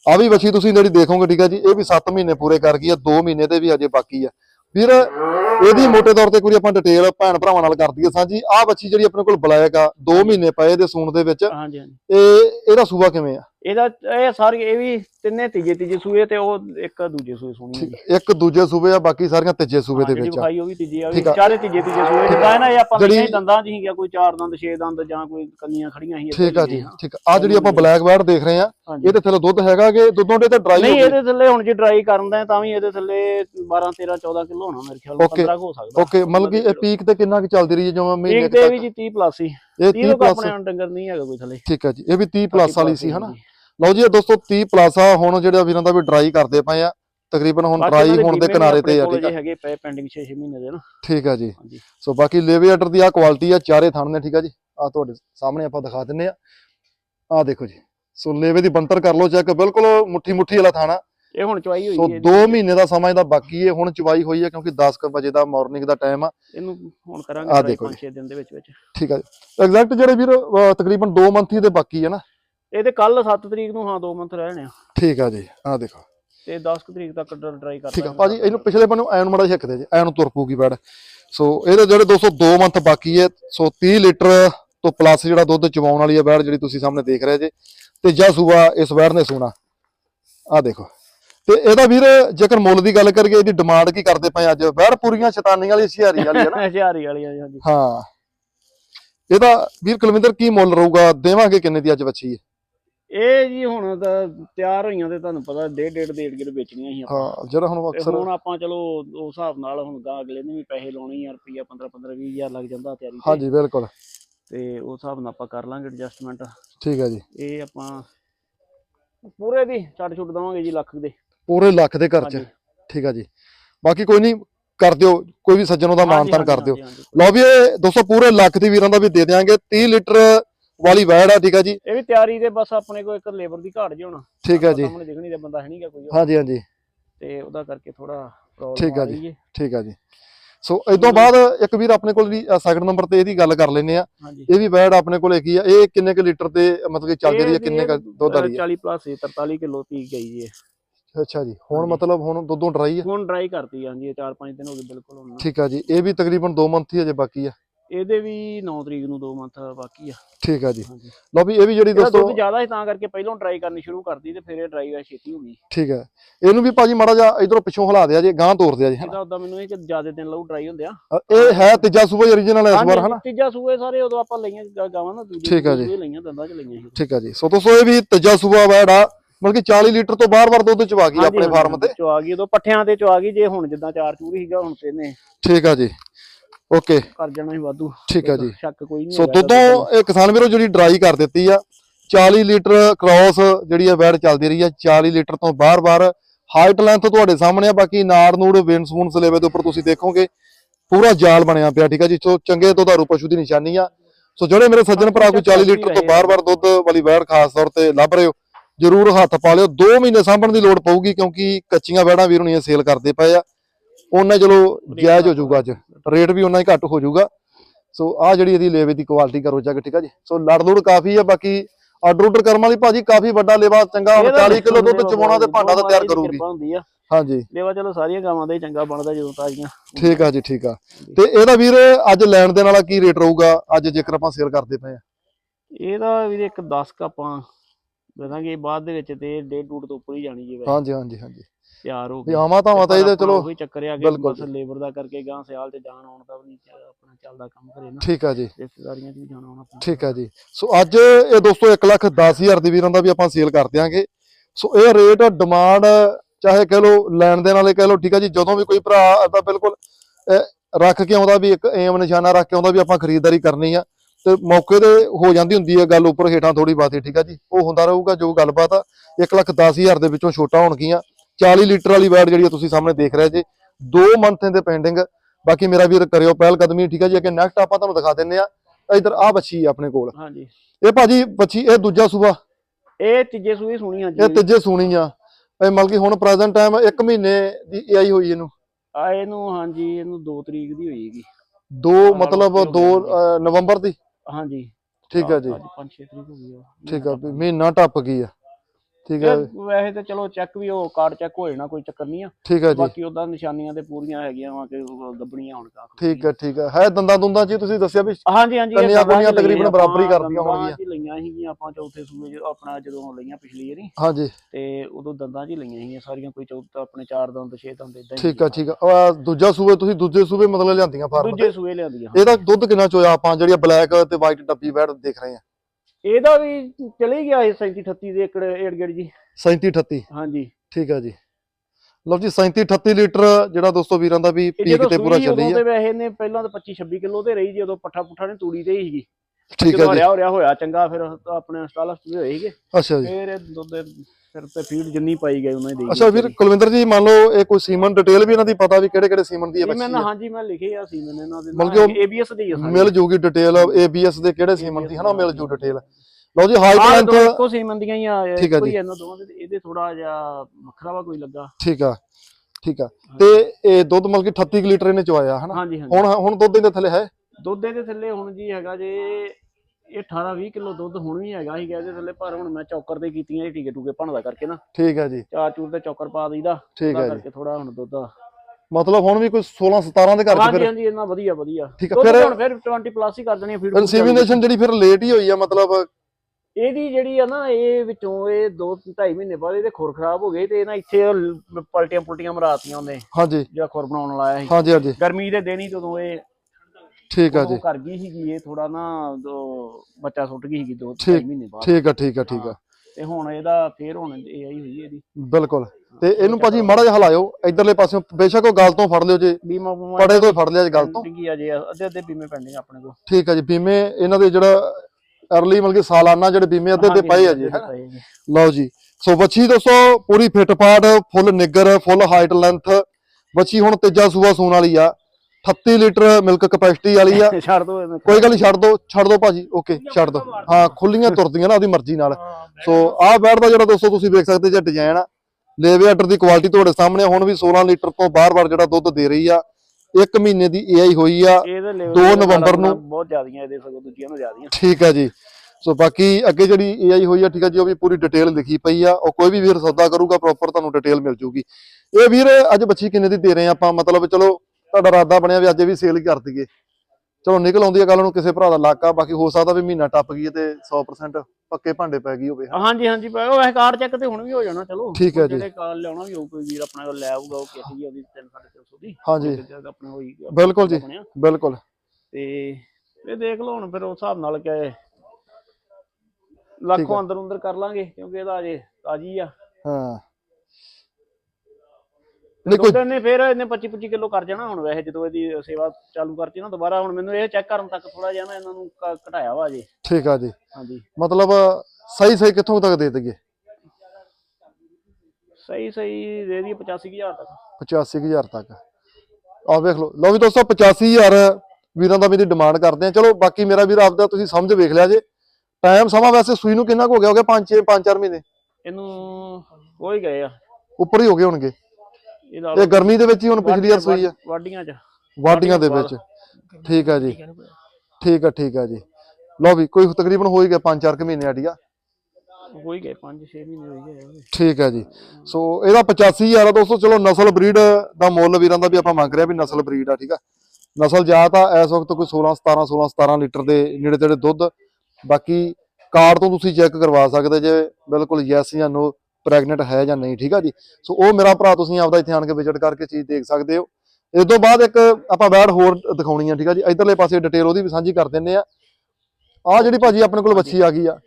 [SPEAKER 1] ਆ ਵੀ ਵਛੀ ਤੁਸੀਂ ਜਿਹੜੀ ਦੇਖੋਗੇ ਠੀਕ ਆ ਜੀ ਇਹ ਵੀ 7 ਮਹੀਨੇ ਪੂਰੇ ਕਰ ਗਈ ਆ 2 ਮਹੀਨੇ ਤੇ ਵੀ ਅਜੇ ਬਾਕੀ ਆ। ਵੀਰ ਇਹਦੀ ਮੋٹے ਤੌਰ ਤੇ ਕੋਈ ਆਪਾਂ ਡਿਟੇਲ ਭੈਣ ਭਰਾਵਾਂ ਨਾਲ ਕਰ ਦਈਏ ਸਾਂਝੀ। ਆਹ ਬੱਚੀ ਜਿਹੜੀ ਆਪਣੇ ਕੋਲ ਬਲੈਕ ਆ 2 ਮਹੀਨੇ ਪਏ ਦੇ ਸੂਣ ਦੇ ਵਿੱਚ।
[SPEAKER 2] ਹਾਂਜੀ ਹਾਂਜੀ।
[SPEAKER 1] ਇਹ ਇਹਦਾ ਸੂਆ ਕਿਵੇਂ ਆ?
[SPEAKER 2] ਇਹਦਾ ਇਹ ਸਾਰੀ ਇਹ ਵੀ ਤਿੰਨੇ ਤੀਜੇ ਤੀਜੇ ਸੂਏ ਤੇ ਉਹ ਇੱਕ ਦੂਜੇ ਸੂਏ ਸੁਣੀ।
[SPEAKER 1] ਇੱਕ ਦੂਜੇ ਸੂਬੇ ਆ ਬਾਕੀ ਸਾਰੀਆਂ ਤੀਜੇ ਸੂਬੇ ਦੇ
[SPEAKER 2] ਜਿਹੜੀ
[SPEAKER 1] ਵਿੱਚ ਆ।
[SPEAKER 2] ਵਿਖਾਈ ਉਹ ਵੀ ਤੀਜੇ ਆ। ਵੀ ਚਾਰੇ ਤੀਜੇ ਤੀਜੇ ਸੂਏ ਜਿੱਦਾਂ ਹੈ ਨਾ ਇਹ ਆਪਾਂ
[SPEAKER 1] ਜਿਹੜੀ-
[SPEAKER 2] ਜਿਹੜੀ ਦੰਦਾਂ ਹੀ ਗਿਆ ਕੋਈ ਚਾਰ ਦੰਦ ਛੇ ਦੰਦ ਜਾਂ ਕੋਈ ਕੰਨੀਆਂ ਖੜੀਆਂ ਸੀ
[SPEAKER 1] ਠੀਕ ਆ ਜੀ ਠੀਕ ਆ। ਜਿਹੜੀ ਆਪਾਂ ਬਲੈਕ ਬੈਡ ਦੇਖ ਰਹੇ ਆ ਇਹਦੇ ਥੱਲੇ ਦੁੱਧ ਹੈਗਾ ਕਿ ਦੁੱਧੋਂ ਦੇ ਤਾਂ ਡਰਾਈ
[SPEAKER 2] ਨਹੀਂ
[SPEAKER 1] ਹੋ
[SPEAKER 2] ਇਹਦੇ ਥੱਲੇ ਹੁਣ ਜੇ ਡਰਾਈ ਕਰਨ ਦਾ ਤਾਂ ਵੀ ਇਹਦੇ ਥੱਲੇ 12 13 14 ਕਿਲੋ ਹੋਣਾ ਮੇਰੇ ਖਿਆਲ ਨਾਲ
[SPEAKER 1] Okay.
[SPEAKER 2] 15 ਕੁ ਹੋ ਸਕਦਾ।
[SPEAKER 1] ਓਕੇ ਮਤਲਬ ਕਿ ਇਹ ਪੀਕ ਤੇ ਕਿੰਨਾ ਕੁ ਚੱਲਦੀ ਰਹੀ ਹੈ ਜਿਵੇਂ ਮਹੀਨੇ
[SPEAKER 2] ਠੀਕ
[SPEAKER 1] ਕੁ
[SPEAKER 2] ਤੇ ਵੀ
[SPEAKER 1] ਤੱਕ
[SPEAKER 2] ਜੀ 30 ਪਲੱਸ ਸੀ
[SPEAKER 1] ਇਹ
[SPEAKER 2] 30
[SPEAKER 1] 30
[SPEAKER 2] ਤੋਂ
[SPEAKER 1] ਪਲੱਸ
[SPEAKER 2] ਆਪਣੇ ਡੰਗਰ ਨਹੀਂ ਹੈਗਾ ਕੋਈ ਥੱਲੇ।
[SPEAKER 1] ਠੀਕ ਆ ਜੀ ਇਹ ਵੀ 30 ਪਲੱਸ ਵਾਲੀ ਸੀ ਹਨਾ। ਲਓ ਜੀ ਇਹ ਦੋਸਤੋ 30 ਪਲੱਸ ਆ ਹੁਣ ਜਿਹੜਾ ਵੀਰਾਂ ਦਾ ਵੀ ਡਰਾਈ ਕਰਦੇ ਪਏ ਆ ਤਕਰੀਬਨ ਹੁਣ ਡਰਾਈ ਹੋਣ ਦੇ ਕਿਨਾਰੇ ਤੇ ਆ ਠੀਕ ਆ?
[SPEAKER 2] ਜੇ ਹੈਗੇ ਪਏ ਪੈਂਡਿੰਗ 6-6 ਮਹੀਨੇ ਦੇ ਨਾ।
[SPEAKER 1] ਠੀਕ ਆ ਜੀ। ਸੋ ਬਾਕੀ ਲੇਵੇ ਆਰਡਰ ਦੀ ਆ ਕੁਆਲਿਟੀ ਆ ਚਾਰੇ ਥਣ ਨੇ ਠੀਕ ਆ ਜੀ? ਆ ਤੁਹਾਡੇ ਸਾਹਮਣੇ ਆਪਾਂ ਦਿਖਾ ਦਿੰਨੇ ਆ। ਆ ਦੇਖੋ ਜੀ। ਸੋ ਲੇਵੇ ਦੀ ਬੰਤਰ ਕਰ ਲਓ ਚੈੱਕ ਬਿਲਕੁਲ ਮੁੱਠੀ ਮੁੱਠੀ ਵਾਲਾ ਥਾਣਾ।
[SPEAKER 2] ਇਹ ਹੁਣ ਚਵਾਈ
[SPEAKER 1] ਸੋ
[SPEAKER 2] ਹੋਈ ਹੈ
[SPEAKER 1] 2 ਮਹੀਨੇ ਦਾ ਸਮਾਂ ਇਹਦਾ ਬਾਕੀ ਹੈ ਹੁਣ ਚਵਾਈ ਹੋਈ ਹੈ ਕਿਉਂਕਿ 10 ਕੁ ਵਜੇ ਦਾ ਮਾਰਨਿੰਗ ਦਾ ਟਾਈਮ ਆ।
[SPEAKER 2] ਇਹਨੂੰ ਹੁਣ ਕਰਾਂਗੇ
[SPEAKER 1] ਦੇਖੋ
[SPEAKER 2] 5-6 ਦਿਨ ਦੇ ਵਿੱਚ ਵਿੱਚ
[SPEAKER 1] ਠੀਕ ਆ ਜੀ। ਐਗਜ਼ੈਕਟ ਜਿਹੜੇ ਵੀਰ ਤਕਰੀਬਨ 2 ਮੰਥ ਹੀ ਦੇ ਬਾਕੀ ਹੈ ਨਾ।
[SPEAKER 2] ਇਹ ਤੇ ਕੱਲ 7 ਤਰੀਕ ਨੂੰ ਹਾਂ 2 ਮੰਥ ਰਹਿਣੇ ਆ।
[SPEAKER 1] ਠੀਕ ਆ ਜੀ ਆ ਦੇਖੋ।
[SPEAKER 2] ਤੇ 10 ਕੁ ਤਰੀਕ ਤੱਕ ਡਰਾਈ ਕਰ
[SPEAKER 1] ਠੀਕ ਆ ਭਾਜੀ ਇਹਨੂੰ ਪਿਛਲੇ ਬੰਨੋਂ ਐਨ ਮੜਾ ਛਿੱਕ ਦੇ ਜੀ ਐਨ ਤੁਰ ਪੂਗੀ ਬੈੜ ਸੋ ਇਹਦੇ ਜਿਹੜੇ 202 ਮੰਥ ਬਾਕੀ ਹੈ ਸੋ 30 ਲੀਟਰ ਤੋਂ ਪਲੱਸ ਜਿਹੜਾ ਦੁੱਧ ਚਵਾਉਣ ਵਾਲੀ ਹੈ ਬੈੜ ਜਿਹੜੀ ਤੁਸੀਂ ਸਾਹਮਣੇ ਦੇਖ ਰਹੇ ਜੇ ਤੇ ਜਾਂ ਸੂਆ ਇਸ ਬੈੜ ਨੇ ਸੋਣਾ। ਆ ਦੇਖੋ। ਤੇ ਇਹਦਾ ਵੀਰ ਜੇਕਰ ਮੁੱਲ ਦੀ ਗੱਲ ਕਰੀਏ ਇਹਦੀ ਡਿਮਾਂਡ ਕੀ ਕਰਦੇ ਪਏ ਅੱਜ? ਬੈੜ ਪੂਰੀਆਂ ਸ਼ੈਤਾਨੀ ਵਾਲੀ ਹੁਸ਼ਿਆਰੀ ਵਾਲੀ ਹੈ ਨਾ? *laughs*
[SPEAKER 2] ਹਜ਼ਾਰੀ ਵਾਲੀ ਹਾਂਜੀ।
[SPEAKER 1] ਹਾਂ। ਇਹਦਾ ਵੀਰ ਕੁਲਵਿੰਦਰ ਕੀ ਮੁੱਲ ਰਹੂਗਾ? ਦੇਵਾਂਗੇ ਕਿੰਨੇ ਦੀ ਅੱਜ ਬੱਚੀ ਹੈ?
[SPEAKER 2] ਇਹ ਜੀ ਹੁਣ ਤਾਂ ਤਿਆਰ ਹੋਈਆਂ ਤੇ ਤੁਹਾਨੂੰ ਪਤਾ ਡੇਢ ਡੇਢ ਡੇਢ ਕਿਲੋ ਵੇਚਣੀਆਂ ਸੀ ਆਪਾਂ।
[SPEAKER 1] ਹਾਂ ਜਿਹੜਾ ਹੁਣ
[SPEAKER 2] ਤੇ
[SPEAKER 1] ਅਕਸਰ
[SPEAKER 2] ਹੁਣ ਆਪਾਂ ਚਲੋ ਉਸ ਹਿਸਾਬ ਨਾਲ ਹੁਣ ਗਾਂ ਅਗਲੇ ਨੇ ਵੀ ਪੈਸੇ ਲਾਉਣੇ ਆ ਰੁਪਈਆ 15 15 20 ਹਜ਼ਾਰ ਲੱਗ ਜਾਂਦਾ ਤਿਆਰੀ ਤੇ।
[SPEAKER 1] ਹਾਂਜੀ ਬਿਲਕੁਲ।
[SPEAKER 2] ਤੇ ਉਸ ਹਿਸਾਬ ਨਾਲ ਆਪਾਂ ਕਰ ਲਾਂਗੇ ਐਡਜਸਟਮੈਂਟ
[SPEAKER 1] ਠੀਕ ਹੈ ਜੀ।
[SPEAKER 2] ਇਹ ਆਪਾਂ ਪੂਰੇ ਦੀ ਛੱਡ ਛੁੱਟ ਦਵਾਂਗੇ ਜੀ ਲੱਖ ਦੇ।
[SPEAKER 1] ਪੂਰੇ ਲੱਖ ਦੇ ਘਰ ਚ।
[SPEAKER 2] ਹਾਂਜੀ।
[SPEAKER 1] ਠੀਕ ਹੈ ਜੀ। ਬਾਕੀ ਕੋਈ ਨਹੀਂ ਕਰ ਦਿਓ। ਕੋਈ ਵੀ ਸੱਜਣ ਉਹਦਾ ਮਾਨਤਾਨ
[SPEAKER 2] ਹਾਂਜੀ,
[SPEAKER 1] ਕਰ ਦਿਓ।
[SPEAKER 2] ਹਾਂਜੀ, ਹਾਂਜੀ।
[SPEAKER 1] ਲਓ ਵੀ ਇਹ ਦੋਸਤੋ ਪੂਰੇ ਲੱਖ ਦੀ ਵੀਰਾਂ ਦਾ ਵੀ ਦੇ ਦਿਆਂਗੇ। 30 ਲੀਟਰ ਵਾਲੀ ਵੈੜ ਆ ਠੀਕ ਹੈ ਜੀ?
[SPEAKER 2] ਇਹ ਵੀ ਤਿਆਰੀ ਦੇ ਬਸ ਆਪਣੇ ਕੋਲ ਇੱਕ ਲੇਬਰ ਦੀ ਘਾਟ ਜੀ ਹੁਣ।
[SPEAKER 1] ਠੀਕ ਹੈ ਜੀ।
[SPEAKER 2] ਸਾਹਮਣੇ ਦਿਖਣੀ ਤੇ ਬੰਦਾ ਹੈ ਨਹੀਂਗਾ ਕੋਈ।
[SPEAKER 1] ਹਾਂਜੀ ਹਾਂਜੀ।
[SPEAKER 2] ਤੇ ਉਹਦਾ ਕਰਕੇ ਥੋੜਾ
[SPEAKER 1] ਠੀਕ ਆ ਜੀ। ਠੀਕ ਹੈ ਜੀ। ਸੋ ਇਦੋਂ ਬਾਅਦ ਇੱਕ ਵੀਰ ਆਪਣੇ ਕੋਲ ਵੀ ਸੈਕੰਡ ਨੰਬਰ ਤੇ ਇਹਦੀ ਗੱਲ ਕਰ ਲੈਨੇ ਆ। ਇਹ ਵੀ ਵੈੜ ਆਪਣੇ ਕੋਲ ਹੈਗੀ ਆ। ਇਹ ਕਿੰਨੇ ਕੁ ਲੀਟਰ ਤੇ ਮਤਲਬ ਕਿ ਚੱਲਦੀ ਰਹੀ ਹੈ ਕਿੰਨੇ ਕੁ ਦੁੱਧ ਵਾਲੀ ਹੈ
[SPEAKER 2] 40 ਪਲੱਸ 43 ਕਿਲੋ ਪੀ ਗਈ ਜੀ।
[SPEAKER 1] ਅੱਛਾ ਜੀ ਹੁਣ। ਮਤਲਬ ਹੁਣ ਦੁੱਧੋਂ ਡਰਾਈ ਹੈ
[SPEAKER 2] ਹੁਣ ਡਰਾਈ ਕਰਤੀ ਹਾਂਜੀ ਇਹ 4-5 ਦਿਨ ਹੋ ਗਏ ਬਿਲਕੁਲ ਹੁਣ।
[SPEAKER 1] ਠੀਕ ਆ ਜੀ ਇਹ ਵੀ ਤਕਰੀਬਨ 2 ਮੰਥ ਹੀ ਅਜੇ ਬਾਕੀ ਆ।
[SPEAKER 2] ਇਹਦੇ ਵੀ 9 ਤਰੀਕ ਨੂੰ 2 ਮੰਥ ਬਾਕੀ ਆ।
[SPEAKER 1] ਠੀਕ ਆ ਜੀ। ਲਓ ਵੀ ਇਹ ਵੀ ਜਿਹੜੀ ਦੋਸਤੋ
[SPEAKER 2] ਦੁੱਧ ਜ਼ਿਆਦਾ ਸੀ ਤਾਂ ਕਰਕੇ ਪਹਿਲਾਂ ਡਰਾਈ ਕਰਨੀ ਸ਼ੁਰੂ ਕਰਦੀ ਤੇ ਫਿਰ ਇਹ ਡਰਾਈ ਆ ਛੇਤੀ ਹੋ ਗਈ।
[SPEAKER 1] ਠੀਕ ਹੈ ਇਹਨੂੰ ਵੀ ਭਾਜੀ ਮਾੜਾ ਜਿਹਾ ਇਧਰੋਂ ਪਿੱਛੋਂ ਹਿਲਾ ਦਿਆ ਜੇ ਗਾਂ ਤੋਰ ਦਿਆ ਜੇ ਹਨਾ?
[SPEAKER 2] ਉਦਾਂ ਮੈਨੂੰ ਇਹ ਕਿ ਜ਼ਿਆਦਾ ਦਿਨ ਲਊ ਡਰਾਈ ਹੁੰਦੇ ਆ।
[SPEAKER 1] ਇਹ ਹੈ ਤੀਜਾ ਸੂਬਾ origignal ਇਸ ਵਾਰ ਹਨਾ?
[SPEAKER 2] ਤੀਜਾ ਸੂਏ ਸਾਰੇ ਉਦੋਂ ਆਪਾਂ ਲਈਆਂ ਗਾਵਾਂ ਨਾ ਦੂਜੇ
[SPEAKER 1] ਠੀਕ ਆ ਜੀ।
[SPEAKER 2] ਲਈਆਂ ਦੰਦਾਂ ਚ ਲਈਆਂ ਸੀ।
[SPEAKER 1] ਠੀਕ ਆ ਜੀ। ਸੋ ਦੋਸਤੋ ਇਹ ਵੀ ਤੀਜਾ ਸੂਬਾ ਵੈੜ ਆ ਮਤਲਬ ਕਿ 40 ਲੀਟਰ ਤੋਂ ਬਾਰ-ਬਾਰ ਦੁੱਧ ਚਵਾ ਗਈ ਆਪਣੇ ਫਾਰਮ ਤੇ।
[SPEAKER 2] ਚਵਾ ਗਈ ਉਦੋਂ ਪੱਠਿਆਂ ਤੇ ਚਵਾ ਗਈ ਜੇ ਹੁਣ ਜਿੱਦਾਂ ਚਾਰ ਚੂਰੀ ਸੀਗਾ ਹੁਣ ਤੇ ਇਹਨੇ
[SPEAKER 1] ਠੀਕ ਆ ਜੀ। ਓਕੇ
[SPEAKER 2] ਕਰ ਜਾਣਾ ਸੀ ਵਾਧੂ।
[SPEAKER 1] ਠੀਕ ਆ ਜੀ।
[SPEAKER 2] ਸ਼ੱਕ ਕੋਈ ਨਹੀਂ
[SPEAKER 1] ਸੋ ਦੁੱਧੋਂ ਇਹ ਕਿਸਾਨ ਵੀਰੋ ਜਿਹੜੀ ਡਰਾਈ ਕਰ ਦਿੱਤੀ ਆ 40 ਲੀਟਰ ਕ੍ਰਾਸ ਜਿਹੜੀ ਆ ਵੈੜ ਚੱਲਦੀ ਰਹੀ ਆ 40 ਲੀਟਰ ਤੋਂ ਬਾਰ-ਬਾਰ ਹਾਈਟ ਲੈਂਥ ਤੁਹਾਡੇ ਸਾਹਮਣੇ ਆ ਬਾਕੀ ਨਾੜ ਨੂੜ ਵਿੰਡ ਸਪੂਨ ਸਲੇਵੇ ਦੇ ਉੱਪਰ ਤੁਸੀਂ ਦੇਖੋਗੇ ਪੂਰਾ ਜਾਲ ਬਣਿਆ ਪਿਆ ਠੀਕ ਆ ਜੀ। ਸੋ ਚੰਗੇ ਦੁਧਾਰੂ ਪਸ਼ੂ ਦੀ ਨਿਸ਼ਾਨੀ ਆ। ਸੋ ਜਿਹੜੇ ਮੇਰੇ ਸੱਜਣ ਭਰਾ ਕੋਈ 40 ਲੀਟਰ ਤੋਂ ਬਾਰ-ਬਾਰ ਦੁੱਧ ਵਾਲੀ ਵੈੜ ਖਾਸ ਤੌਰ ਤੇ ਲੱਭ ਰਹੇ ਹੋ ਜਰੂਰ ਹੱਥ ਪਾ ਲਿਓ। 2 ਮਹੀਨੇ ਸਾਂਭਣ ਦੀ ਲੋੜ ਪਊਗੀ ਕਿਉਂਕਿ ਕੱਚੀਆਂ ਵੈੜਾਂ ਵੀਰ ਹੁਣੀਆਂ ਸੇਲ ਕਰਦੇ ਪਏ ਆ। ਉਹਨਾਂ ਚਲੋ ਜਾਇਜ਼ ਹੋ ਜਾਊਗਾ ਅੱਜ। ਰੇਟ ਵੀ ਉਹਨਾਂ ਹੀ ਘੱਟ ਹੋ ਜਾਊਗਾ। ਸੋ ਆ ਜਿਹੜੀ ਇਹਦੀ ਲੇਵੇ ਦੀ ਕੁਆਲਿਟੀ ਕਰੋ ਜਾ ਕੇ ਠੀਕ ਆ ਜੀ? ਸੋ ਲੜ ਲੁੜ ਕਾਫੀ ਆ ਬਾਕੀ ਆਰਡਰ ਆਰਡਰ ਕਰਮ ਵਾਲੀ ਭਾਜੀ ਕਾਫੀ ਵੱਡਾ ਲੇਵਾ ਚੰਗਾ ਹੁਣ 40 ਕਿਲੋ ਦੁੱਧ ਚਵਾਉਣਾ ਤੇ ਭਾਂਡਾ ਤਾਂ ਤਿਆਰ ਕਰੂਗੀ। ਹਾਂਜੀ।
[SPEAKER 2] ਲੇਵਾ ਚਲੋ ਸਾਰੀਆਂ ਗਾਵਾਂ ਦਾ ਹੀ ਚੰਗਾ ਬਣਦਾ ਜਦੋਂ ਤਾਜ਼ੀਆਂ।
[SPEAKER 1] ਠੀਕ ਆ ਜੀ ਠੀਕ ਆ। ਤੇ ਇਹਦਾ ਵੀਰ ਅੱਜ ਲੈਣ ਦੇਣ ਵਾਲਾ ਕੀ ਰੇਟ ਰਹੂਗਾ? ਅੱਜ ਜੇਕਰ ਆਪਾਂ ਸੇਲ ਕਰਦੇ ਪਏ ਆ।
[SPEAKER 2] ਇਹਦਾ ਵੀਰੇ ਇੱਕ 10 ਕ ਆਪਾਂ ਦੇਵਾਂਗੇ ਬਾਅਦ ਦੇ ਵਿੱਚ ਤੇ ਡੇਢ ਡੂਡ ਤੋਂ ਉੱਪਰ ਹੀ ਜਾਣੀ ਜੀ
[SPEAKER 1] ਹਾਂਜੀ ਹਾਂਜੀ ਹਾਂਜੀ।
[SPEAKER 2] ਤਿਆਰ ਹੋ
[SPEAKER 1] ਵੀ ਆਵਾਂ ਤਾਂ ਤਾਂ ਇਹਦੇ ਚਲੋ
[SPEAKER 2] ਉਹੀ ਚੱਕਰ ਆ ਕਿ ਬਸ ਲੇਬਰ ਦਾ ਕਰਕੇ ਗਾਂ ਸਿਆਲ ਤੇ ਜਾਣ ਆਉਣ ਦਾ ਵੀ ਨਹੀਂ ਆਪਣਾ ਚੱਲਦਾ ਕੰਮ ਕਰੇ ਨਾ।
[SPEAKER 1] ਠੀਕ ਆ ਜੀ।
[SPEAKER 2] ਰਿਸ਼ਤੇਦਾਰੀਆਂ 'ਚ ਵੀ ਜਾਣਾ ਆਉਣਾ।
[SPEAKER 1] ਠੀਕ ਆ ਜੀ। ਸੋ ਅੱਜ ਇਹ ਦੋਸਤੋ 1 ਲੱਖ 10 ਹਜ਼ਾਰ ਦੀ ਵੀਰਾਂ ਦਾ ਵੀ ਆਪਾਂ ਸੇਲ ਕਰ ਦਿਆਂਗੇ। ਸੋ ਇਹ ਰੇਟ ਡਿਮਾਂਡ ਚਾਹੇ ਕਹ ਲੋ ਲੈਣ ਦੇਣ ਵਾਲੇ ਕਹ ਲੋ ਠੀਕ ਆ ਜੀ ਜਦੋਂ ਵੀ ਕੋਈ ਭਰਾ ਦਾ ਬਿਲਕੁਲ ਰੱਖ ਕੇ ਆਉਂਦਾ ਵੀ ਇੱਕ ਏਮ ਨਿਸ਼ਾਨਾ ਰੱਖ ਕੇ ਆਉਂਦਾ ਵੀ ਆਪਾਂ ਖਰੀਦਦਾਰੀ ਕਰਨੀ ਆ। ਤੇ ਮੌਕੇ ਤੇ ਹੋ ਜਾਂਦੀ ਹੁੰਦੀ ਹੈ ਗੱਲ ਉੱਪਰ ਹੇਠਾਂ ਥੋੜੀ ਬਾਤੀ ਠੀਕ ਆ ਜੀ। ਉਹ ਹੁੰਦਾ ਰਹੂਗਾ ਜੋ ਗੱਲਬਾਤ ਆ। 1 ਲੱਖ 10 ਹਜ਼ਾਰ ਦੇ ਵਿੱਚੋਂ ਛੋਟਾ ਹੋਣਗੀਆਂ। 40 ਲੀਟਰ ਵਾਲੀ ਵੈਟ ਜਿਹੜੀ ਤੁਸੀਂ ਸਾਹਮਣੇ ਦੇਖ ਰਹੇ ਜੇ। 2 ਮੰਥ ਦੇ ਪੈਂਡਿੰਗ ਬਾਕੀ ਮੇਰਾ ਵੀਰ ਕਰਿਓ ਪਹਿਲ ਕਦਮੀ ਠੀਕ ਆ ਜੀ? ਅੱਗੇ ਨੈਕਸਟ ਆਪਾਂ ਤੁਹਾਨੂੰ ਦਿਖਾ ਦਿੰਨੇ ਆ। ਇਧਰ ਆ ਬੱਚੀ ਆਪਣੇ ਕੋਲ।
[SPEAKER 2] ਹਾਂਜੀ।
[SPEAKER 1] ਇਹ ਭਾਜੀ ਬੱਚੀ ਇਹ ਦੂਜਾ ਸੂਬਾ
[SPEAKER 2] ਇਹ ਤੀਜੇ ਸੂਏ ਸੁਣੀ ਹਾਂਜੀ
[SPEAKER 1] ਇਹ ਤੀਜੇ ਸੂਣੀ ਆ। ਇਹ ਮਤਲਬ ਕਿ ਹੁਣ ਪ੍ਰੈਜ਼ੈਂਟ ਟਾਈਮ 1 ਮਹੀਨੇ ਦੀ ਏਆਈ ਹੋਈ ਇਹਨੂੰ।
[SPEAKER 2] ਆ ਇਹਨੂੰ ਹਾਂਜੀ ਇਹਨੂੰ 2 ਤਰੀਕ ਦੀ ਹੋਈਗੀ
[SPEAKER 1] 2
[SPEAKER 2] ਹਾਂ,
[SPEAKER 1] ਮਤਲਬ
[SPEAKER 2] ਹੋ
[SPEAKER 1] 2
[SPEAKER 2] ਗਿਆ।
[SPEAKER 1] ਨਵੰਬਰ ਦੀ।
[SPEAKER 2] ਹਾਂਜੀ।
[SPEAKER 1] ਠੀਕ ਆ ਜੀ।
[SPEAKER 2] 5-6 ਤਰੀਕ ਹੋ ਗਈ ਆ।
[SPEAKER 1] ਠੀਕ ਆ ਮਹੀਨਾ ਟੱਪ ਗਈ ਆ। ਠੀਕ
[SPEAKER 2] ਇਹ ਵੈਸੇ ਤੇ ਚਲੋ ਚੈੱਕ ਵੀ ਉਹ ਕਾਰਡ ਚੈੱਕ ਹੋ ਜਾਣਾ ਕੋਈ ਚੱਕਰ ਨਹੀਂ ਆ।
[SPEAKER 1] ਠੀਕ ਆ ਜੀ।
[SPEAKER 2] ਬਾਕੀ ਉਹਦਾ ਨਿਸ਼ਾਨੀਆਂ ਤੇ ਪੂਰੀਆਂ ਹੈਗੀਆਂ ਵਾ ਕਿ ਉਹ ਗੱਬਣੀਆਂ ਹੁਣ ਕਾ
[SPEAKER 1] ਠੀਕ ਆ ਠੀਕ ਆ। ਹੈ ਦੰਦਾਂ ਦੁੰਦਾਂ ਚ ਤੁਸੀਂ ਦੱਸਿਆ ਵੀ
[SPEAKER 2] ਹਾਂਜੀ ਹਾਂਜੀ ਇਹ
[SPEAKER 1] ਕੰਨੀਆਂ ਕੁੰਨੀਆਂ ਤਕਰੀਬਨ ਬਰਾਬਰ ਹੀ ਕਰਦੀਆਂ ਹੋਣਗੀਆਂ।
[SPEAKER 2] ਹੀ ਲਈਆਂ ਸੀਗੀਆਂ ਆਪਾਂ ਚੌਥੇ ਸੂਏ ਚ ਆਪਣਾ ਜਦੋਂ ਲਈਆਂ ਪਿਛਲੀ ਵਾਰੀ।
[SPEAKER 1] ਹਾਂਜੀ।
[SPEAKER 2] ਤੇ ਉਦੋਂ ਦੰਦਾਂ ਹੀ ਲਈਆਂ ਸੀਗੀਆਂ ਸਾਰੀਆਂ ਕੋਈ ਚੌਥਾ ਆਪਣੇ ਚਾਰ ਦੰਦ ਛੇ ਦੰਦ ਇਦਾਂ
[SPEAKER 1] ਠੀਕ ਆ ਠੀਕ ਆ। ਆਹ ਦੂਜਾ ਸੂਬੇ ਤੁਸੀਂ ਦੂਜੇ ਸੂਬੇ ਮਤਲਬ ਲਿਆਂਦੀਆਂ ਫਾਰਮ
[SPEAKER 2] ਦੂਜੇ ਸੂਏ ਲਿਆਂਦੀਆਂ।
[SPEAKER 1] ਇਹਦਾ ਦੁੱਧ ਕਿੰਨਾ ਚੋਇਆ ਆਪਾਂ ਜਿਹੜੀ ਬਲੈਕ ਤੇ ਵਾਈਟ ਡੱਬੀ ਬੈਡ ਦੇਖ ਰਹੇ ਆ?
[SPEAKER 2] ਇਹਦਾ ਵੀ ਚਲੇ ਗਿਆ ਇਹ 37 38 ਦੇ ਏਕੜ ਏੜਗੜ ਜੀ।
[SPEAKER 1] 37 38
[SPEAKER 2] ਹਾਂਜੀ।
[SPEAKER 1] ਠੀਕ ਆ ਜੀ। ਲਓ ਜੀ 37 38 ਲੀਟਰ ਜਿਹੜਾ ਦੋਸਤੋ ਵੀਰਾਂ ਦਾ ਵੀ ਪੀਕ ਤੇ ਪੂਰਾ ਚੱਲੀ ਆ।
[SPEAKER 2] ਤੇ ਵੈਸੇ ਨੇ ਪਹਿਲਾਂ ਤਾਂ 25 26 ਕਿਲੋ ਤੇ ਰਹੀ ਜਦੋਂ ਪੱਠਾ ਪੁੱਠਾ ਨੇ ਤੂੜੀ ਤੇ ਹੀ ਸੀਗੀ।
[SPEAKER 1] ਠੀਕ ਆ ਜੀ।
[SPEAKER 2] ਹੋਇਆ ਹੋਇਆ ਚੰਗਾ ਫਿਰ ਆਪਣੇ ਸਟਾਲਸ ਵੀ ਹੋਏ ਸੀਗੇ।
[SPEAKER 1] ਅੱਛਾ ਜੀ।
[SPEAKER 2] ਫਿਰ ਦੁੱਧ ਫਿਰ ਤੇ ਫੀਡ ਜਿੰਨੀ ਪਾਈ ਗਈ ਉਹਨਾਂ ਦੀ
[SPEAKER 1] ਅੱਛਾ ਵੀਰ ਕੁਲਵਿੰਦਰ ਜੀ ਮੰਨ ਲਓ ਇਹ ਕੋਈ ਸੀਮਨ ਡਿਟੇਲ ਵੀ ਇਹਨਾਂ ਦੀ ਪਤਾ ਵੀ ਕਿਹੜੇ ਕਿਹੜੇ ਸੀਮਨ ਦੀ ਹੈ
[SPEAKER 2] ਮੈਂ
[SPEAKER 1] ਬੱਚੀ
[SPEAKER 2] ਨਾ
[SPEAKER 1] ਹੈ
[SPEAKER 2] ਹਾਂਜੀ ਮੈਂ ਲਿਖੇ ਆ ਸੀ ਮੈਨੇ ਇਹਨਾਂ ਦੇ
[SPEAKER 1] ਮਤਲਬ
[SPEAKER 2] ਏਬੀਐਸ ਦੀ ਆ
[SPEAKER 1] ਮਿਲ ਜੂਗੀ ਡਿਟੇਲ ਏਬੀਐਸ ਦੇ ਕਿਹੜੇ ਸੀਮਨ ਦੀ ਹਨਾ ਮਿਲ ਜੂ ਡਿਟੇਲ ਲਓ ਜੀ ਹਾਈਟ
[SPEAKER 2] ਆਹ
[SPEAKER 1] ਲੈਂਥ
[SPEAKER 2] ਦੋ ਇੱਕੋ ਸੀਮਨ ਦੀਆਂ ਹੀ ਆ ਕੋਈ। ਇਹਨਾਂ ਦੋਵਾਂ ਦੇ ਇਹਦੇ ਥੋੜਾ ਜਿਹਾ ਵੱਖਰਾ ਵਾ ਕੋਈ ਲੱਗਾ।
[SPEAKER 1] ਠੀਕ ਆ ਠੀਕ ਆ। ਤੇ ਇਹ ਦੁੱਧ ਮਤਲਬ ਕਿ 38 ਕੁ ਲੀਟਰ ਇਹਨੇ ਚਵਾਇਆ ਹਨਾ? ਹੁਣ ਹੁਣ ਦੁੱਧ ਇਹਦੇ ਥੱਲੇ ਹੈ?
[SPEAKER 2] ਦੁੱਧ ਦੇ ਥੱਲੇ ਹੁਣ ਜੀ ਹੈਗਾ ਜੇ ਇਹ 18 20 ਕਿਲੋ ਦੁੱਧ ਹੁਣ ਵੀ ਹੈਗਾ ਸੀਗਾ ਇਹਦੇ ਥੱਲੇ ਪਰ ਹੁਣ ਮੈਂ ਚੌਕਰ ਤੇ ਕੀਤੀਆਂ ਇਹ ਟੀਕੇ ਟੂਕੇ ਭਣਦਾ ਕਰਕੇ ਨਾ।
[SPEAKER 1] ਠੀਕ ਆ ਜੀ।
[SPEAKER 2] ਚਾਰ ਚੂਰ ਤੇ ਚੌਕਰ ਪਾ ਦਈਦਾ
[SPEAKER 1] ਠੀਕ ਜੀ।
[SPEAKER 2] ਕਰਕੇ ਥੋੜਾ ਹੁਣ ਦੁੱਧ
[SPEAKER 1] ਮਤਲਬ ਹੁਣ ਵੀ ਕੋਈ 16 17 ਦੇ ਘਰ ਚ ਫਿਰ
[SPEAKER 2] ਹਾਂਜੀ ਇਹਨਾਂ ਵਧੀਆ ਵਧੀਆ।
[SPEAKER 1] ਠੀਕ
[SPEAKER 2] ਦੁੱਧ
[SPEAKER 1] ਫਿਰ-
[SPEAKER 2] ਹੁਣ ਫਿਰ 20 ਪਲੱਸ ਹੀ ਕਰ ਦੇਣੀ ਫੀਡ
[SPEAKER 1] ਇਨਸੀਮੀਨੇਸ਼ਨ ਜਿਹੜੀ ਫਿਰ ਲੇਟ ਹੀ ਹੋਈ ਆ ਮਤਲਬ
[SPEAKER 2] ਇਹਦੀ ਜਿਹੜੀ ਆ ਨਾ ਇਹ ਵਿੱਚੋਂ ਇਹ 2 2.5 ਮਹੀਨੇ ਬਾਅਦ ਇਹਦੇ ਖੁਰ ਖਰਾਬ ਹੋ ਗਏ ਤੇ ਇਹ ਨਾ ਇੱਥੇ ਪਲਟੀਆਂ ਪੁਲਟੀਆਂ ਮਰਾਤੀਆਂ ਉਹਨੇ।
[SPEAKER 1] ਹਾਂਜੀ।
[SPEAKER 2] ਜਿਹੜਾ ਖੁਰ ਬਣਾਉਣ ਵਾਲਾ ਆਇਆ ਸੀ।
[SPEAKER 1] ਹਾਂਜੀ ਹਾਂਜੀ।
[SPEAKER 2] ਗਰਮੀ ਦੇ ਦਿਨ ਹੀ ਜਦੋਂ ਇਹ
[SPEAKER 1] ਠੀਕ ਆ ਜੀ।
[SPEAKER 2] ਉਹ ਕਰ ਗਈ ਸੀਗੀ ਇਹ ਥੋੜਾ ਨਾ ਦੋ ਬੱਚਾ ਸੁੱਟ ਗਈ ਸੀਗੀ ਦੋ
[SPEAKER 1] ਠੀਕ-
[SPEAKER 2] ਢਾਈ ਮਹੀਨੇ ਬਾਅਦ।
[SPEAKER 1] ਠੀਕ ਆ ਠੀਕ ਆ ਠੀਕ ਆ।
[SPEAKER 2] ਤੇ ਹੁਣ ਇਹਦਾ ਫੇਰ ਹੁਣ ਇਹ ਆਈ ਹੋਈ ਇਹਦੀ।
[SPEAKER 1] ਬਿਲਕੁਲ। ਤੇ ਇਹਨੂੰ ਭਾਜੀ ਮਾੜਾ ਜਿਹਾ ਹਲਾਇਓ ਇਧਰਲੇ ਪਾਸਿਓਂ ਬੇਸ਼ੱਕ ਉਹ ਗੱਲ ਤੋਂ ਫੜ ਲਿਓ ਜੇ।
[SPEAKER 2] ਬੀਮਾ ਬੂਮਾ
[SPEAKER 1] ਪੜੇ ਤੋਂ ਹੀ ਫੜ ਲਿਆ ਜੇ ਗੱਲ ਤੋਂ।
[SPEAKER 2] ਕੀ ਆ ਜੇ ਅੱਧੇ ਅੱਧੇ ਬੀਮੇ ਪੈਂਡਿੰਗ ਆਪਣੇ ਕੋਲ।
[SPEAKER 1] ਠੀਕ ਹੈ ਜੀ ਬੀਮੇ ਇਹਨਾਂ ਦੇ ਜਿਹੜਾ ਅਰਲੀ ਮਤਲਬ ਕਿ ਸਾਲਾਨਾ ਜਿਹੜੇ ਬੀਮੇ ਅੱਧੇ ਅੱਧੇ ਪਏ ਆ ਜੀ ਹੈਨਾ?
[SPEAKER 2] ਪਏ ਜੀ।
[SPEAKER 1] ਲਓ ਜੀ। ਸੋ ਬੱਚੀ ਦੋਸਤੋ ਪੂਰੀ ਫਿੱਟ ਫਾਟ ਫੁੱਲ ਨਿੱਗਰ ਫੁੱਲ ਹਾਈਟ ਲੈਂਥ ਬੱਚੀ ਹੁਣ ਤੀਜਾ ਸੂਆ ਸੂਣ ਵਾਲੀ ਆ। 38 ਲੀਟਰ ਮਿਲਕ ਕਪੈਸਿਟੀ ਵਾਲੀ ਆ। *laughs*
[SPEAKER 2] ਛੱਡ ਦੋ ਇਹਨੂੰ।
[SPEAKER 1] ਕੋਈ ਗੱਲ ਨਹੀਂ ਛੱਡ ਦੋ ਛੱਡ ਦੋ ਭਾਜੀ ਓਕੇ ਛੱਡ ਦੋ। ਹਾਂ ਖੁੱਲੀਆਂ ਤੁਰਦੀਆਂ ਨਾ ਉਹਦੀ ਮਰਜ਼ੀ ਨਾਲ। ਸੋ ਆਹ ਬੈਡ ਦਾ ਜਿਹੜਾ ਦੋਸਤੋ ਤੁਸੀਂ ਵੇਖ ਸਕਦੇ ਜੇ ਡਿਜ਼ਾਈਨ ਆ ਲੇਵੇ ਆਰਡਰ ਦੀ ਕੁਆਲਿਟੀ ਤੁਹਾਡੇ ਸਾਹਮਣੇ ਆ, ਹੁਣ ਵੀ 16 ਲੀਟਰ ਤੋਂ ਬਾਰ-ਬਾਰ ਜਿਹੜਾ ਦੁੱਧ ਦੇ ਰਹੀ ਆ ਇੱਕ ਮਹੀਨੇ ਦੀ ਏਆਈ ਹੋਈ ਆ
[SPEAKER 2] ਇਹਦੇ
[SPEAKER 1] ਦੋ ਨਵੰਬਰ ਨੂੰ-
[SPEAKER 2] ਬਹੁਤ ਜ਼ਿਆਦੀਆਂ ਇਹਦੇ ਸਗੋਂ ਦੂਜੀਆਂ ਨੂੰ ਜ਼ਿਆਦੀਆਂ।
[SPEAKER 1] ਠੀਕ ਹੈ ਜੀ। ਸੋ ਬਾਕੀ ਅੱਗੇ ਜਿਹੜੀ ਏਆਈ ਹੋਈ ਆ ਠੀਕ ਹੈ ਜੀ ਉਹ ਵੀ ਪੂਰੀ ਡਿਟੇਲ ਲਿਖੀ ਪਈ ਆ। ਉਹ ਕੋਈ ਵੀ ਵੀਰ ਸੌਦਾ ਕਰੂਗਾ ਪ੍ਰੋਪਰ ਤੁਹਾਨੂੰ ਡਿਟੇਲ ਮਿਲ ਜੂਗੀ। ਇਹ ਵੀਰ ਅੱਜ ਬੱਚੀ ਕਿੰਨੇ ਦੀ ਦੇ ਰਹੇ ਆ ਆਪਾਂ? ਮਤਲਬ ਚਲੋ ਤੁਹਾਡਾ ਇਰਾਦਾ ਬਣਿਆ ਵੀ ਅੱਜ ਵੀ ਸੇਲ ਹੀ ਕਰ ਦਈਏ। ਚਲੋ ਨਿਕਲ ਆਉਂਦੀ ਆ ਕੱਲ ਨੂੰ ਕਿਸੇ ਭਰਾ ਦਾ ਇਲਾਕਾ ਬਾਕੀ ਹੋ ਸਕਦਾ ਵੀ ਮਹੀਨਾ ਟੱਪ ਗਈ ਹੈ ਤੇ 100% ਪੱਕੇ ਭਾਂਡੇ ਪੈ ਗਈ ਹੋਵੇ
[SPEAKER 2] ਹਾਂਜੀ ਹਾਂਜੀ ਪਰ ਉਹ ਵੈਸੇ ਕਾਰਡ ਚੈੱਕ ਤੇ ਹੁਣ ਵੀ ਹੋ ਜਾਣਾ ਚਲੋ।
[SPEAKER 1] ਠੀਕ ਹੈ ਜੀ।
[SPEAKER 2] ਜਿਹੜੇ ਕਾਰ ਲਿਆਉਣਾ ਵੀ ਹੋਊ ਕੋਈ ਵੀਰ ਆਪਣੇ ਲੈ ਆਊਗਾ ਉਹ ਕਿਹੜੀ ਆ ਉਹਦੀ 350 ਦੀ।
[SPEAKER 1] ਹਾਂਜੀ।
[SPEAKER 2] ਆਪਣੇ ਹੋਈ
[SPEAKER 1] ਬਿਲਕੁਲ ਜੀ। ਬਿਲਕੁਲ।
[SPEAKER 2] ਤੇ ਇਹ ਦੇਖ ਲਓ ਹੁਣ ਫਿਰ ਉਸ ਹਿਸਾਬ ਨਾਲ ਕਿ ਲੱਖੋਂ ਅੰਦਰ ਅੰਦਰ ਕਰ ਲਾਂਗੇ ਕਿਉਂਕਿ ਇਹਦਾ ਅਜੇ ਤਾਜੀ ਆ।
[SPEAKER 1] ਹਾਂ। ਨਹੀਂ ਕੋਈ
[SPEAKER 2] ਨੇ ਫਿਰ ਇਹਨੇ 25 25 ਕਿਲੋ ਕਰ ਜਾਣਾ ਹੁਣ ਵੈਸੇ ਜਦੋਂ ਇਹਦੀ ਸੇਵਾ ਚਾਲੂ ਕਰਤੀ ਨਾ ਦੁਬਾਰਾ ਹੁਣ ਮੈਨੂੰ ਇਹ ਚੈੱਕ ਕਰਨ ਤੱਕ ਥੋੜਾ ਜਿਹਾ ਨਾ ਇਹਨਾਂ ਨੂੰ ਘ- ਘਟਾਇਆ ਵਾ ਅਜੇ
[SPEAKER 1] ਠੀਕ ਆ ਜੀ।
[SPEAKER 2] ਹਾਂਜੀ।
[SPEAKER 1] ਮਤਲਬ ਸਹੀ ਸਹੀ ਕਿੱਥੋਂ ਤੱਕ ਦੇ ਦਈਏ?
[SPEAKER 2] ਸਹੀ ਸਹੀ ਦੇ ਦੀ 85000 ਤੱਕ।
[SPEAKER 1] 85000 ਤੱਕ। ਆਹ ਵੇਖ ਲਓ। ਲਓ ਵੀ ਦੋਸਤੋ 85000 ਵੀਰਾਂ ਦਾ ਮੇਰੀ ਡਿਮਾਂਡ ਕਰਦੇ ਆ। ਚਲੋ ਬਾਕੀ ਮੇਰਾ ਵੀਰ ਆਪਦਾ ਤੁਸੀਂ ਸਮਝ ਵੇਖ ਲਿਆ ਜੇ। ਟਾਈਮ ਸਮਾਂ ਵੈਸੇ ਸੂਈ ਨੂੰ ਕਿੰਨਾ ਕੁ ਹੋ ਗਿਆ? ਹੋ ਗਿਆ 5 6 5 4 ਮਹੀਨੇ।
[SPEAKER 2] ਇਹਨੂੰ ਹੋ ਹੀ ਗਏ ਆ।
[SPEAKER 1] ਉੱਪਰ ਹੀ ਹੋ ਗਏ ਹੋਣਗੇ। ਇਹ ਗਰਮੀ ਦੇ ਵਿੱਚ ਹੀ ਹੁਣ ਪਿਛਲੀ ਵਾਰ ਸੂਈ ਆ।
[SPEAKER 2] ਵਾਡੀਆਂ ਚ।
[SPEAKER 1] ਵਾਢੀਆਂ ਦੇ ਵਿੱਚ। ਠੀਕ ਆ ਜੀ। ਠੀਕ ਆ ਠੀਕ ਆ ਜੀ। ਲਓ ਵੀ ਕੋਈ ਤਕਰੀਬਨ ਹੋ ਹੀ ਗਿਆ 5 4 ਮਹੀਨੇ ਆਡੀਆ
[SPEAKER 2] ਹੋ ਹੀ ਗਏ 5 6 ਮਹੀਨੇ ਹੋ ਹੀ ਗਏ
[SPEAKER 1] ਠੀਕ ਹੈ ਜੀ। ਸੋ ਇਹਦਾ 85000 ਆ ਦੋਸਤੋ ਚਲੋ ਨਸਲ ਬਰੀਡ ਦਾ ਮੁੱਲ ਵੀਰਾਂ ਦਾ ਵੀ ਆਪਾਂ ਮੰਗ ਰਿਹਾ ਵੀ ਨਸਲ ਬਰੀਡ ਆ ਠੀਕ ਆ। ਨਸਲ ਜਾਤ ਆ ਇਸ ਵਕਤ ਕੋਈ 16 17 16 17 ਲੀਟਰ ਦੇ ਨੇੜੇ ਤੇੜੇ ਦੁੱਧ। ਬਾਕੀ ਕਾਰਡ ਤੋਂ ਤੁਸੀਂ ਚੈੱਕ ਕਰਵਾ ਸਕਦੇ ਜੇ ਬਿਲਕੁਲ ਯੈਸ ਜਾਂ ਨੋ ਪ੍ਰੈਗਨੈਂਟ ਹੈ ਜਾਂ ਨਹੀਂ ਠੀਕ ਆ ਜੀ? ਸੋ ਉਹ ਮੇਰਾ ਭਰਾ ਤੁਸੀਂ ਆਪਦਾ ਇੱਥੇ ਆਣ ਕੇ ਵਿਜ਼ਿਟ ਕਰਕੇ ਚੀਜ਼ ਦੇਖ ਸਕਦੇ ਹੋ। ਇਸ ਤੋਂ ਬਾਅਦ ਇੱਕ ਆਪਾਂ ਬੈਡ ਹੋਰ ਦਿਖਾਉਣੀ ਆ ਠੀਕ ਆ ਜੀ? ਇਧਰਲੇ ਪਾਸੇ ਡਿਟੇਲ ਉਹਦੀ ਵੀ ਸਾਂਝੀ ਕਰ ਦਿੰਨੇ ਆ। ਆ ਜਿਹੜੀ ਭਾਜੀ ਆਪਣੇ ਕੋਲ ਬੱਚੀ ਆ ਗਈ ਆ।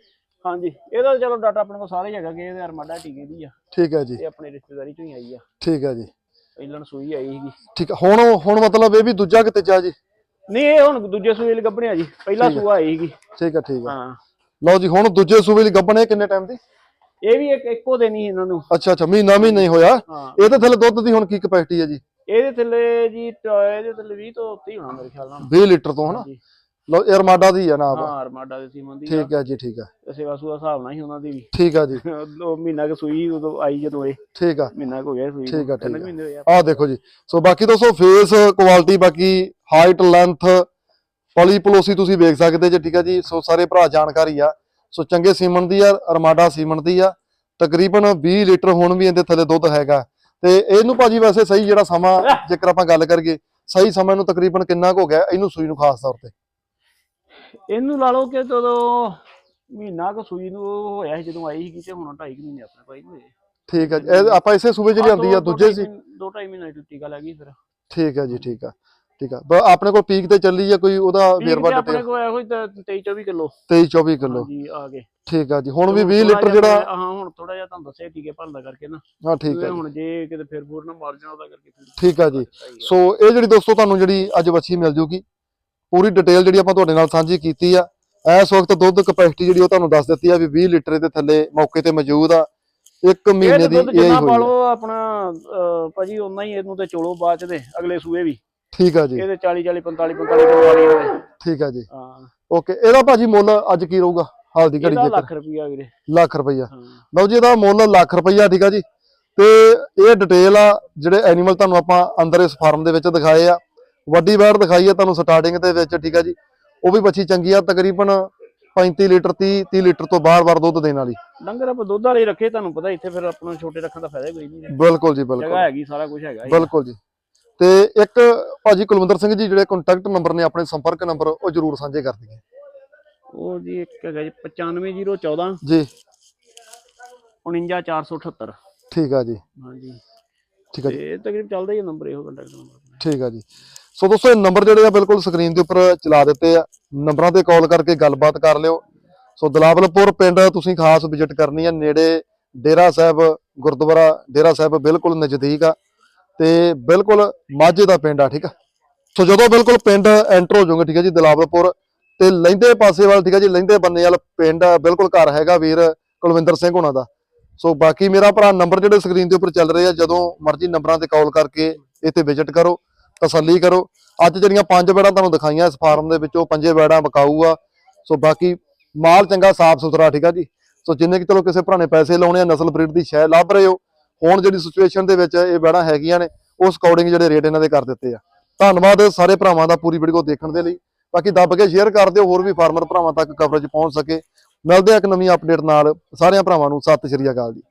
[SPEAKER 2] ਹਾਂਜੀ ਇਹਦਾ ਚਲੋ ਡਾਟਾ ਆਪਣੇ ਕੋਲ ਸਾਰੇ ਹੈਗਾ ਕਿ ਇਹਦੇ ਅਰਮਾਡਾ ਟੀਕੇ ਦੀ ਆ।
[SPEAKER 1] ਠੀਕ ਹੈ ਜੀ।
[SPEAKER 2] ਇਹ ਆਪਣੀ ਰਿਸ਼ਤੇਦਾਰੀ ਚੋਂ ਹੀ ਆਈ ਆ।
[SPEAKER 1] ਠੀਕ ਹੈ ਜੀ।
[SPEAKER 2] ਪਹਿਲਾਂ ਸੂਈ ਆਈ ਸੀਗੀ।
[SPEAKER 1] ਠੀਕ ਆ ਹੁਣ ਹੁਣ ਮਤਲਬ ਇਹ ਵੀ ਦੂਜਾ ਕਿ ਤੀਜਾ ਜੀ?
[SPEAKER 2] ਨਹੀਂ ਇਹ ਹੁਣ ਦੂਜੇ ਸੂਏ ਲਈ ਜੀ। ਪਹਿਲਾ ਸੂਆ ਆਈ ਸੀਗੀ।
[SPEAKER 1] ਠੀਕ ਆ ਠੀਕ ਆ।
[SPEAKER 2] ਹਾਂ।
[SPEAKER 1] ਲਓ ਜੀ ਹੁਣ ਦੂਜੇ ਲਈ ਗੱਬਣੇ ਕਿੰਨੇ ਟਾਈਮ ਦੀ?
[SPEAKER 2] ਇਹ ਵੀ ਇੱਕ ਇੱਕੋ ਦਿਨ ਹੀ ਇਹਨਾਂ ਨੂੰ।
[SPEAKER 1] ਅੱਛਾ ਅੱਛਾ ਮਹੀਨਾ ਮਹੀਨਾ ਹੀ ਹੋਇਆ।
[SPEAKER 2] ਹਾਂ।
[SPEAKER 1] ਇਹਦੇ ਥੱਲੇ ਦੁੱਧ ਦੀ ਹੁਣ ਕੀ ਕਪੈਸਿਟੀ ਹੈ ਜੀ?
[SPEAKER 2] ਇਹਦੇ ਥੱਲੇ ਜੀ ਟ- ਇਹਦੇ ਥੱਲੇ 20 ਤੋਂ ਉੱਤੇ ਹੀ ਹੋਣਾ ਮੇਰੇ ਖਿਆਲ ਨਾਲ।
[SPEAKER 1] 20 ਲੀਟਰ ਤੋਂ ਹਨਾ?
[SPEAKER 2] ਹਾਂਜੀ।
[SPEAKER 1] ਲਓ ਇਹ ਅਰਮਾਡਾ ਦੀ ਹੈ ਨਾ ਆਪ।
[SPEAKER 2] ਹਾਂ ਅਰਮਾਡਾ ਦੇ ਸੀਮਨ ਦੀ ਆ।
[SPEAKER 1] ਠੀਕ ਹੈ ਜੀ ਠੀਕ ਹੈ
[SPEAKER 2] ਤੇ ਸੇਵਾ ਸੂਆ ਹਿਸਾਬ ਨਾਲ ਹੀ ਉਹਨਾਂ ਦੀ ਵੀ।
[SPEAKER 1] ਠੀਕ ਆ ਜੀ।
[SPEAKER 2] ਉਹ ਮਹੀਨਾ ਕੁ ਸੂਈ ਉਦੋਂ ਆਈ ਜਦੋਂ ਇਹ।
[SPEAKER 1] ਠੀਕ ਆ।
[SPEAKER 2] ਮਹੀਨਾ ਕੁ ਹੋ ਗਿਆ ਸੂਈ ਨੂੰ।
[SPEAKER 1] ਠੀਕ ਆ,
[SPEAKER 2] ਤਿੰਨ
[SPEAKER 1] ਠੀਕ ਆ।
[SPEAKER 2] ਮਹੀਨੇ ਹੋਏ ਆ।
[SPEAKER 1] ਆਹ ਦੇਖੋ ਜੀ। ਸੋ ਬਾਕੀ ਦੋਸਤੋ ਫੇਸ ਕੁਆਲਿਟੀ ਬਾਕੀ ਹਾਈਟ ਲੈਂਥ ਪਲੀ ਪਲੋਸੀ ਤੁਸੀਂ ਵੇਖ ਸਕਦੇ ਜੇ ਠੀਕ ਆ ਜੀ। ਸੋ ਸਾਰੇ ਭਰਾ ਜਾਣਕਾਰੀ ਆ। ਸੋ ਚੰਗੇ ਸੀਮਨ ਦੀ ਆ ਅਰਮਾਡਾ ਸੀਮਨ ਦੀ ਆ। ਤਕਰੀਬਨ 20 ਲੀਟਰ ਹੁਣ ਵੀ ਇਹਦੇ ਥੱਲੇ ਦੁੱਧ ਹੈਗਾ। ਤੇ ਇਹਨੂੰ ਭਾਜੀ ਵੈਸੇ ਸਹੀ ਜਿਹੜਾ ਸਮਾਂ ਜੇਕਰ ਆਪਾਂ ਗੱਲ ਕਰੀਏ ਸਹੀ ਸਮਾਂ ਨੂੰ ਤਕਰੀਬਨ ਕਿੰਨਾ ਕੁ ਹੋ ਗਿਆ ਇਹਨੂੰ ਸੂਈ ਨੂੰ ਖਾਸ ਤੌਰ ਤੇ?
[SPEAKER 2] ਇਹਨੂੰ ਲਾ ਲਓ ਕਿ ਜਦੋਂ ਮਹੀਨਾ ਕੁ ਸੂਈ ਨੂੰ ਹੋਇਆ ਸੀ ਜਦੋਂ ਆਈ ਸੀ ਤੇ ਹੁਣ 2.5 ਮਹੀਨੇ ਆਪਣੇ ਕੋਲ ਹੋਏ।
[SPEAKER 1] ਠੀਕ ਹੈ ਆਪਾਂ ਇਸੇ ਸੂਬੇ ਚ ਲਿਆਂਦੀ ਆ ਦੂਜੇ ਸੀ?
[SPEAKER 2] ਮਹੀਨੇ- ਦੋ ਢਾਈ ਮਹੀਨੇ ਦੀ ਟੀਕਾ ਲੱਗੀ ਫਿਰ।
[SPEAKER 1] ਠੀਕ ਹੈ ਜੀ ਠੀਕ ਆ। ਠੀਕ ਆ। ਬ- ਆਪਣੇ ਕੋਲ ਪੀਕ ਤੇ ਚੱਲੀ ਆ ਕੋਈ ਉਹਦਾ ਵੇਰਵਾ
[SPEAKER 2] ਆਪਣੇ
[SPEAKER 1] ਡਿਟੇਲ
[SPEAKER 2] ਕੋਲ ਇਹੋ ਹੀ 23 24 ਕਿਲੋ।
[SPEAKER 1] 23 24 ਕਿਲੋ।
[SPEAKER 2] ਜੀ ਆ ਗਏ।
[SPEAKER 1] ਠੀਕ ਆ ਜੀ। ਹੁਣ ਵੀ
[SPEAKER 2] ਹੁਣ
[SPEAKER 1] 20
[SPEAKER 2] ਥੋੜ੍ਹਾ
[SPEAKER 1] ਲੀਟਰ
[SPEAKER 2] ਜਿਹਾ
[SPEAKER 1] ਜਿਹੜਾ
[SPEAKER 2] ਹਾਂ ਹੁਣ ਥੋੜਾ ਜਿਹਾ ਤੁਹਾਨੂੰ ਦੱਸਿਆ ਟੀਕੇ ਭਰਦਾ ਕਰਕੇ ਨਾ।
[SPEAKER 1] ਹਾਂ ਠੀਕ ਹੈ ਜੀ।
[SPEAKER 2] ਹੁਣ ਜੇ ਕਿਤੇ ਫਿਰ ਫੂਰ ਨਾ ਮਰ ਜਾਣਾ ਉਹਦਾ ਕਰਕੇ ਫਿਰ
[SPEAKER 1] ਠੀਕ ਆ ਜੀ।
[SPEAKER 2] ਆ।
[SPEAKER 1] ਸੋ ਇਹ ਜਿਹੜੀ ਦੋਸਤੋ ਤੁਹਾਨੂੰ ਜਿਹੜੀ ਅੱਜ ਬੱਚੀ ਮਿਲ ਜੂਗੀ ਪੂਰੀ ਡਿਟੇਲ ਜਿਹੜੀ ਆਪਾਂ ਤੁਹਾਡੇ ਨਾਲ ਸਾਂਝੀ ਕੀਤੀ ਆ। ਇਸ ਵਕਤ ਦੁੱਧ ਕਪੈਸਿਟੀ ਜਿਹੜੀ ਉਹ ਤੁਹਾਨੂੰ ਦੱਸ ਦਿੱਤੀ ਆ ਵੀ 20 ਲੀਟਰ ਦੇ ਥੱਲੇ ਮੌਕੇ ਤੇ ਮੌਜੂਦ ਆ। ਇੱਕ ਮਹੀਨੇ ਦੀ ਇਹ
[SPEAKER 2] ਜਿੰਨਾ
[SPEAKER 1] ਹੋਈ ਆ।
[SPEAKER 2] ਆਪਣਾ ਅਹ, ਭਾਜੀ ਉਨਾ ਹੀ ਇਹਨੂੰ ਤੇ ਚੋਲੋ ਬਾਅਦ ਚ ਦੇ ਅਗਲੇ ਸੂਏ ਵੀ।
[SPEAKER 1] ਠੀਕ ਆ ਜੀ।
[SPEAKER 2] ਇਹਦੇ 40 40 45 45 ਕਿਲੋ ਵਾਲੀ ਹੋਵੇ
[SPEAKER 1] ਠੀਕ ਆ ਜੀ।
[SPEAKER 2] ਹਾਂ।
[SPEAKER 1] ਓਕੇ ਇਹਦਾ ਭਾਜੀ ਮੁੱਲ ਅੱਜ ਕੀ ਰਹੂਗਾ? ਹਾਲ ਦੀ ਘੜੀ ਜੇਕਰ
[SPEAKER 2] ਲੱਖ ਰੁਪਿਆ ਵੀਰੇ।
[SPEAKER 1] ਲੱਖ ਰੁਪਈਆ। ਲਓ ਜੀ ਇਹਦਾ ਮੁੱਲ ਲੱਖ ਰੁਪਈਆ ਠੀਕ ਆ ਜੀ। ਤੇ ਇਹ ਡਿਟੇਲ ਆ ਜਿਹੜੇ ਐਨੀਮਲ ਤੁਹਾਨੂੰ ਆਪਾਂ ਅੰਦਰ ਇਸ ਫਾਰਮ ਦੇ ਵਿੱਚ ਦਿਖਾਏ ਆ। ਵੱਡੀ ਬੈੜ ਦਿਖਾਈ ਆ ਤੁਹਾਨੂੰ ਸਟਾਰਟਿੰਗ ਦੇ ਵਿੱਚ ਠੀਕ ਆ ਜੀ। ਉਹ ਵੀ ਬੱਚੀ ਚੰਗੀ ਆ ਤਕਰੀਬਨ 35 ਲੀਟਰ 30 30 ਲੀਟਰ ਤੋਂ ਬਾਰ-ਬਾਰ ਦੁੱਧ ਦੇਣ ਵਾਲੀ।
[SPEAKER 2] ਡੰਗਰ ਆਪਾਂ ਦੁੱਧ ਵਾਲੇ ਰੱਖੇ ਤੁਹਾਨੂੰ ਪਤਾ ਇੱਥੇ ਫਿਰ ਆਪਣਾ ਛੋਟੇ ਰੱਖਣ ਦਾ ਫਾਇਦਾ ਕੋਈ ਨਹੀਂ।
[SPEAKER 1] ਬਿਲਕੁਲ ਜੀ
[SPEAKER 2] ਜਗ੍ਹਾ
[SPEAKER 1] ਬਿਲਕੁਲ
[SPEAKER 2] ਹੈਗੀ ਸਾਰਾ ਕੁਝ ਹੈਗਾ।
[SPEAKER 1] ਬਿਲਕੁਲ ਜੀ। ਤੇ ਇੱਕ ਭਾਜੀ ਕੁਲਵਿੰਦਰ ਸਿੰਘ ਜੀ ਜਿਹੜੇ ਕੰਟੈਕਟ ਨੰਬਰ ਨੇ ਆਪਣੇ ਸੰਪਰਕ ਨੰਬਰ ਉਹ ਜਰੂਰ ਸਾਂਝੇ ਕਰ ਦਈਏ।
[SPEAKER 2] ਉਹ ਜੀ ਇੱਕ ਹੈਗਾ ਜੀ 95014
[SPEAKER 1] ਜੀ।
[SPEAKER 2] 49478
[SPEAKER 1] ਠੀਕ ਆ ਜੀ।
[SPEAKER 2] ਹਾਂਜੀ।
[SPEAKER 1] ਠੀਕ ਆ ਜੀ।
[SPEAKER 2] ਤੇ ਤਕਰੀਬ ਚੱਲਦਾ ਹੀ ਨੰਬਰ ਇਹੋ ਕੰਟੈਕਟ ਨੰਬਰ
[SPEAKER 1] ਠੀਕ ਆ ਜੀ। ਸੋ ਦੋਸਤੋ ਇਹ ਨੰਬਰ ਜਿਹੜੇ ਆ ਬਿਲਕੁਲ ਸਕਰੀਨ ਦੇ ਉੱਪਰ ਚਲਾ ਦਿੱਤੇ ਆ। ਨੰਬਰਾਂ ਤੇ ਕਾਲ ਕਰਕੇ ਗੱਲਬਾਤ ਕਰ ਲਿਓ। ਸੋ ਦਲਾਵਲਪੁਰ ਪਿੰਡ ਤੁਸੀਂ ਖਾਸ ਵਿਜ਼ਿਟ ਕਰਨੀ ਹੈ ਨੇੜੇ ਡੇਰਾ ਸਾਹਿਬ ਗੁਰਦੁਆਰਾ ਡੇਰਾ ਸਾਹਿਬ ਬਿਲਕੁਲ ਨਜ਼ਦੀਕ ਆ। ਤੇ ਬਿਲਕੁਲ ਮਾਝੇ ਦਾ ਪਿੰਡ ਆ, ਠੀਕ ਆ? ਸੋ ਜਦੋਂ ਬਿਲਕੁਲ ਪਿੰਡ ਐਂਟਰ ਹੋ ਜਾਓਗੇ, ਠੀਕ ਹੈ ਜੀ ਦਲਾਵਲਪੁਰ ਤੇ ਲਹਿੰਦੇ ਪਾਸੇ ਵੱਲ, ਠੀਕ ਹੈ ਜੀ ਲਹਿੰਦੇ ਬੰਨੇ ਵਾਲ ਪਿੰਡ ਬਿਲਕੁਲ ਘਰ ਹੈਗਾ ਵੀਰ ਕੁਲਵਿੰਦਰ ਸਿੰਘ ਹੋਣਾ ਦਾ। ਸੋ ਬਾਕੀ ਮੇਰਾ ਭਰਾ ਨੰਬਰ ਜਿਹੜੇ ਸਕਰੀਨ ਦੇ ਉੱਪਰ ਚੱਲ ਰਹੇ ਆ, ਜਦੋਂ ਮਰਜ਼ੀ ਨੰਬਰਾਂ ਤੇ ਕਾਲ ਕਰਕੇ ਇੱਥੇ ਵਿਜ਼ਿਟ ਕਰੋ, ਤਸੱਲੀ ਕਰੋ। ਅੱਜ ਜਿਹੜੀਆਂ ਪੰਜ ਬੈੜਾਂ ਤੁਹਾਨੂੰ ਦਿਖਾਈਆਂ ਇਸ ਫਾਰਮ ਦੇ ਵਿੱਚੋਂ, ਪੰਜੇ ਬੈੜਾਂ ਵਿਕਾਊ ਆ। ਸੋ ਬਾਕੀ ਮਾਲ ਚੰਗਾ ਸਾਫ਼ ਸੁਥਰਾ ਠੀਕ ਆ ਜੀ। ਸੋ ਜਿੰਨੇ ਕਿ ਚਲੋ ਕਿਸੇ ਭਰਾ ਨੇ ਪੈਸੇ ਲਾਉਣੇ ਆ, ਨਸਲ ਬਰੀਡ ਦੀ ਸ਼ੈ ਲੱਭ ਰਹੇ ਹੋ ਹੁਣ ਜਿਹੜੀ ਸਿਚੁਏਸ਼ਨ ਦੇ ਵਿੱਚ ਇਹ ਬੈੜਾਂ ਹੈਗੀਆਂ ਨੇ, ਉਸ ਅਕੋਰਡਿੰਗ ਜਿਹੜੇ ਰੇਟ ਇਹਨਾਂ ਦੇ ਕਰ ਦਿੱਤੇ ਆ। ਧੰਨਵਾਦ ਸਾਰੇ ਭਰਾਵਾਂ ਦਾ ਪੂਰੀ ਵੀਡੀਓ ਦੇਖਣ ਦੇ ਲਈ। ਬਾਕੀ ਦੱਬ ਕੇ ਸ਼ੇਅਰ ਕਰ ਦਿਓ, ਹੋਰ ਵੀ ਫਾਰਮਰ ਭਰਾਵਾਂ ਤੱਕ ਕਵਰੇਜ ਪਹੁੰਚ ਸਕੇ। ਮਿਲਦੇ ਆ ਇੱਕ ਨਵੀਂ ਅਪਡੇਟ ਨਾਲ। ਸਾਰਿਆਂ ਭਰਾਵਾਂ ਨੂੰ ਸਤਿ ਸ਼੍ਰੀ ਅਕਾਲ ਜੀ।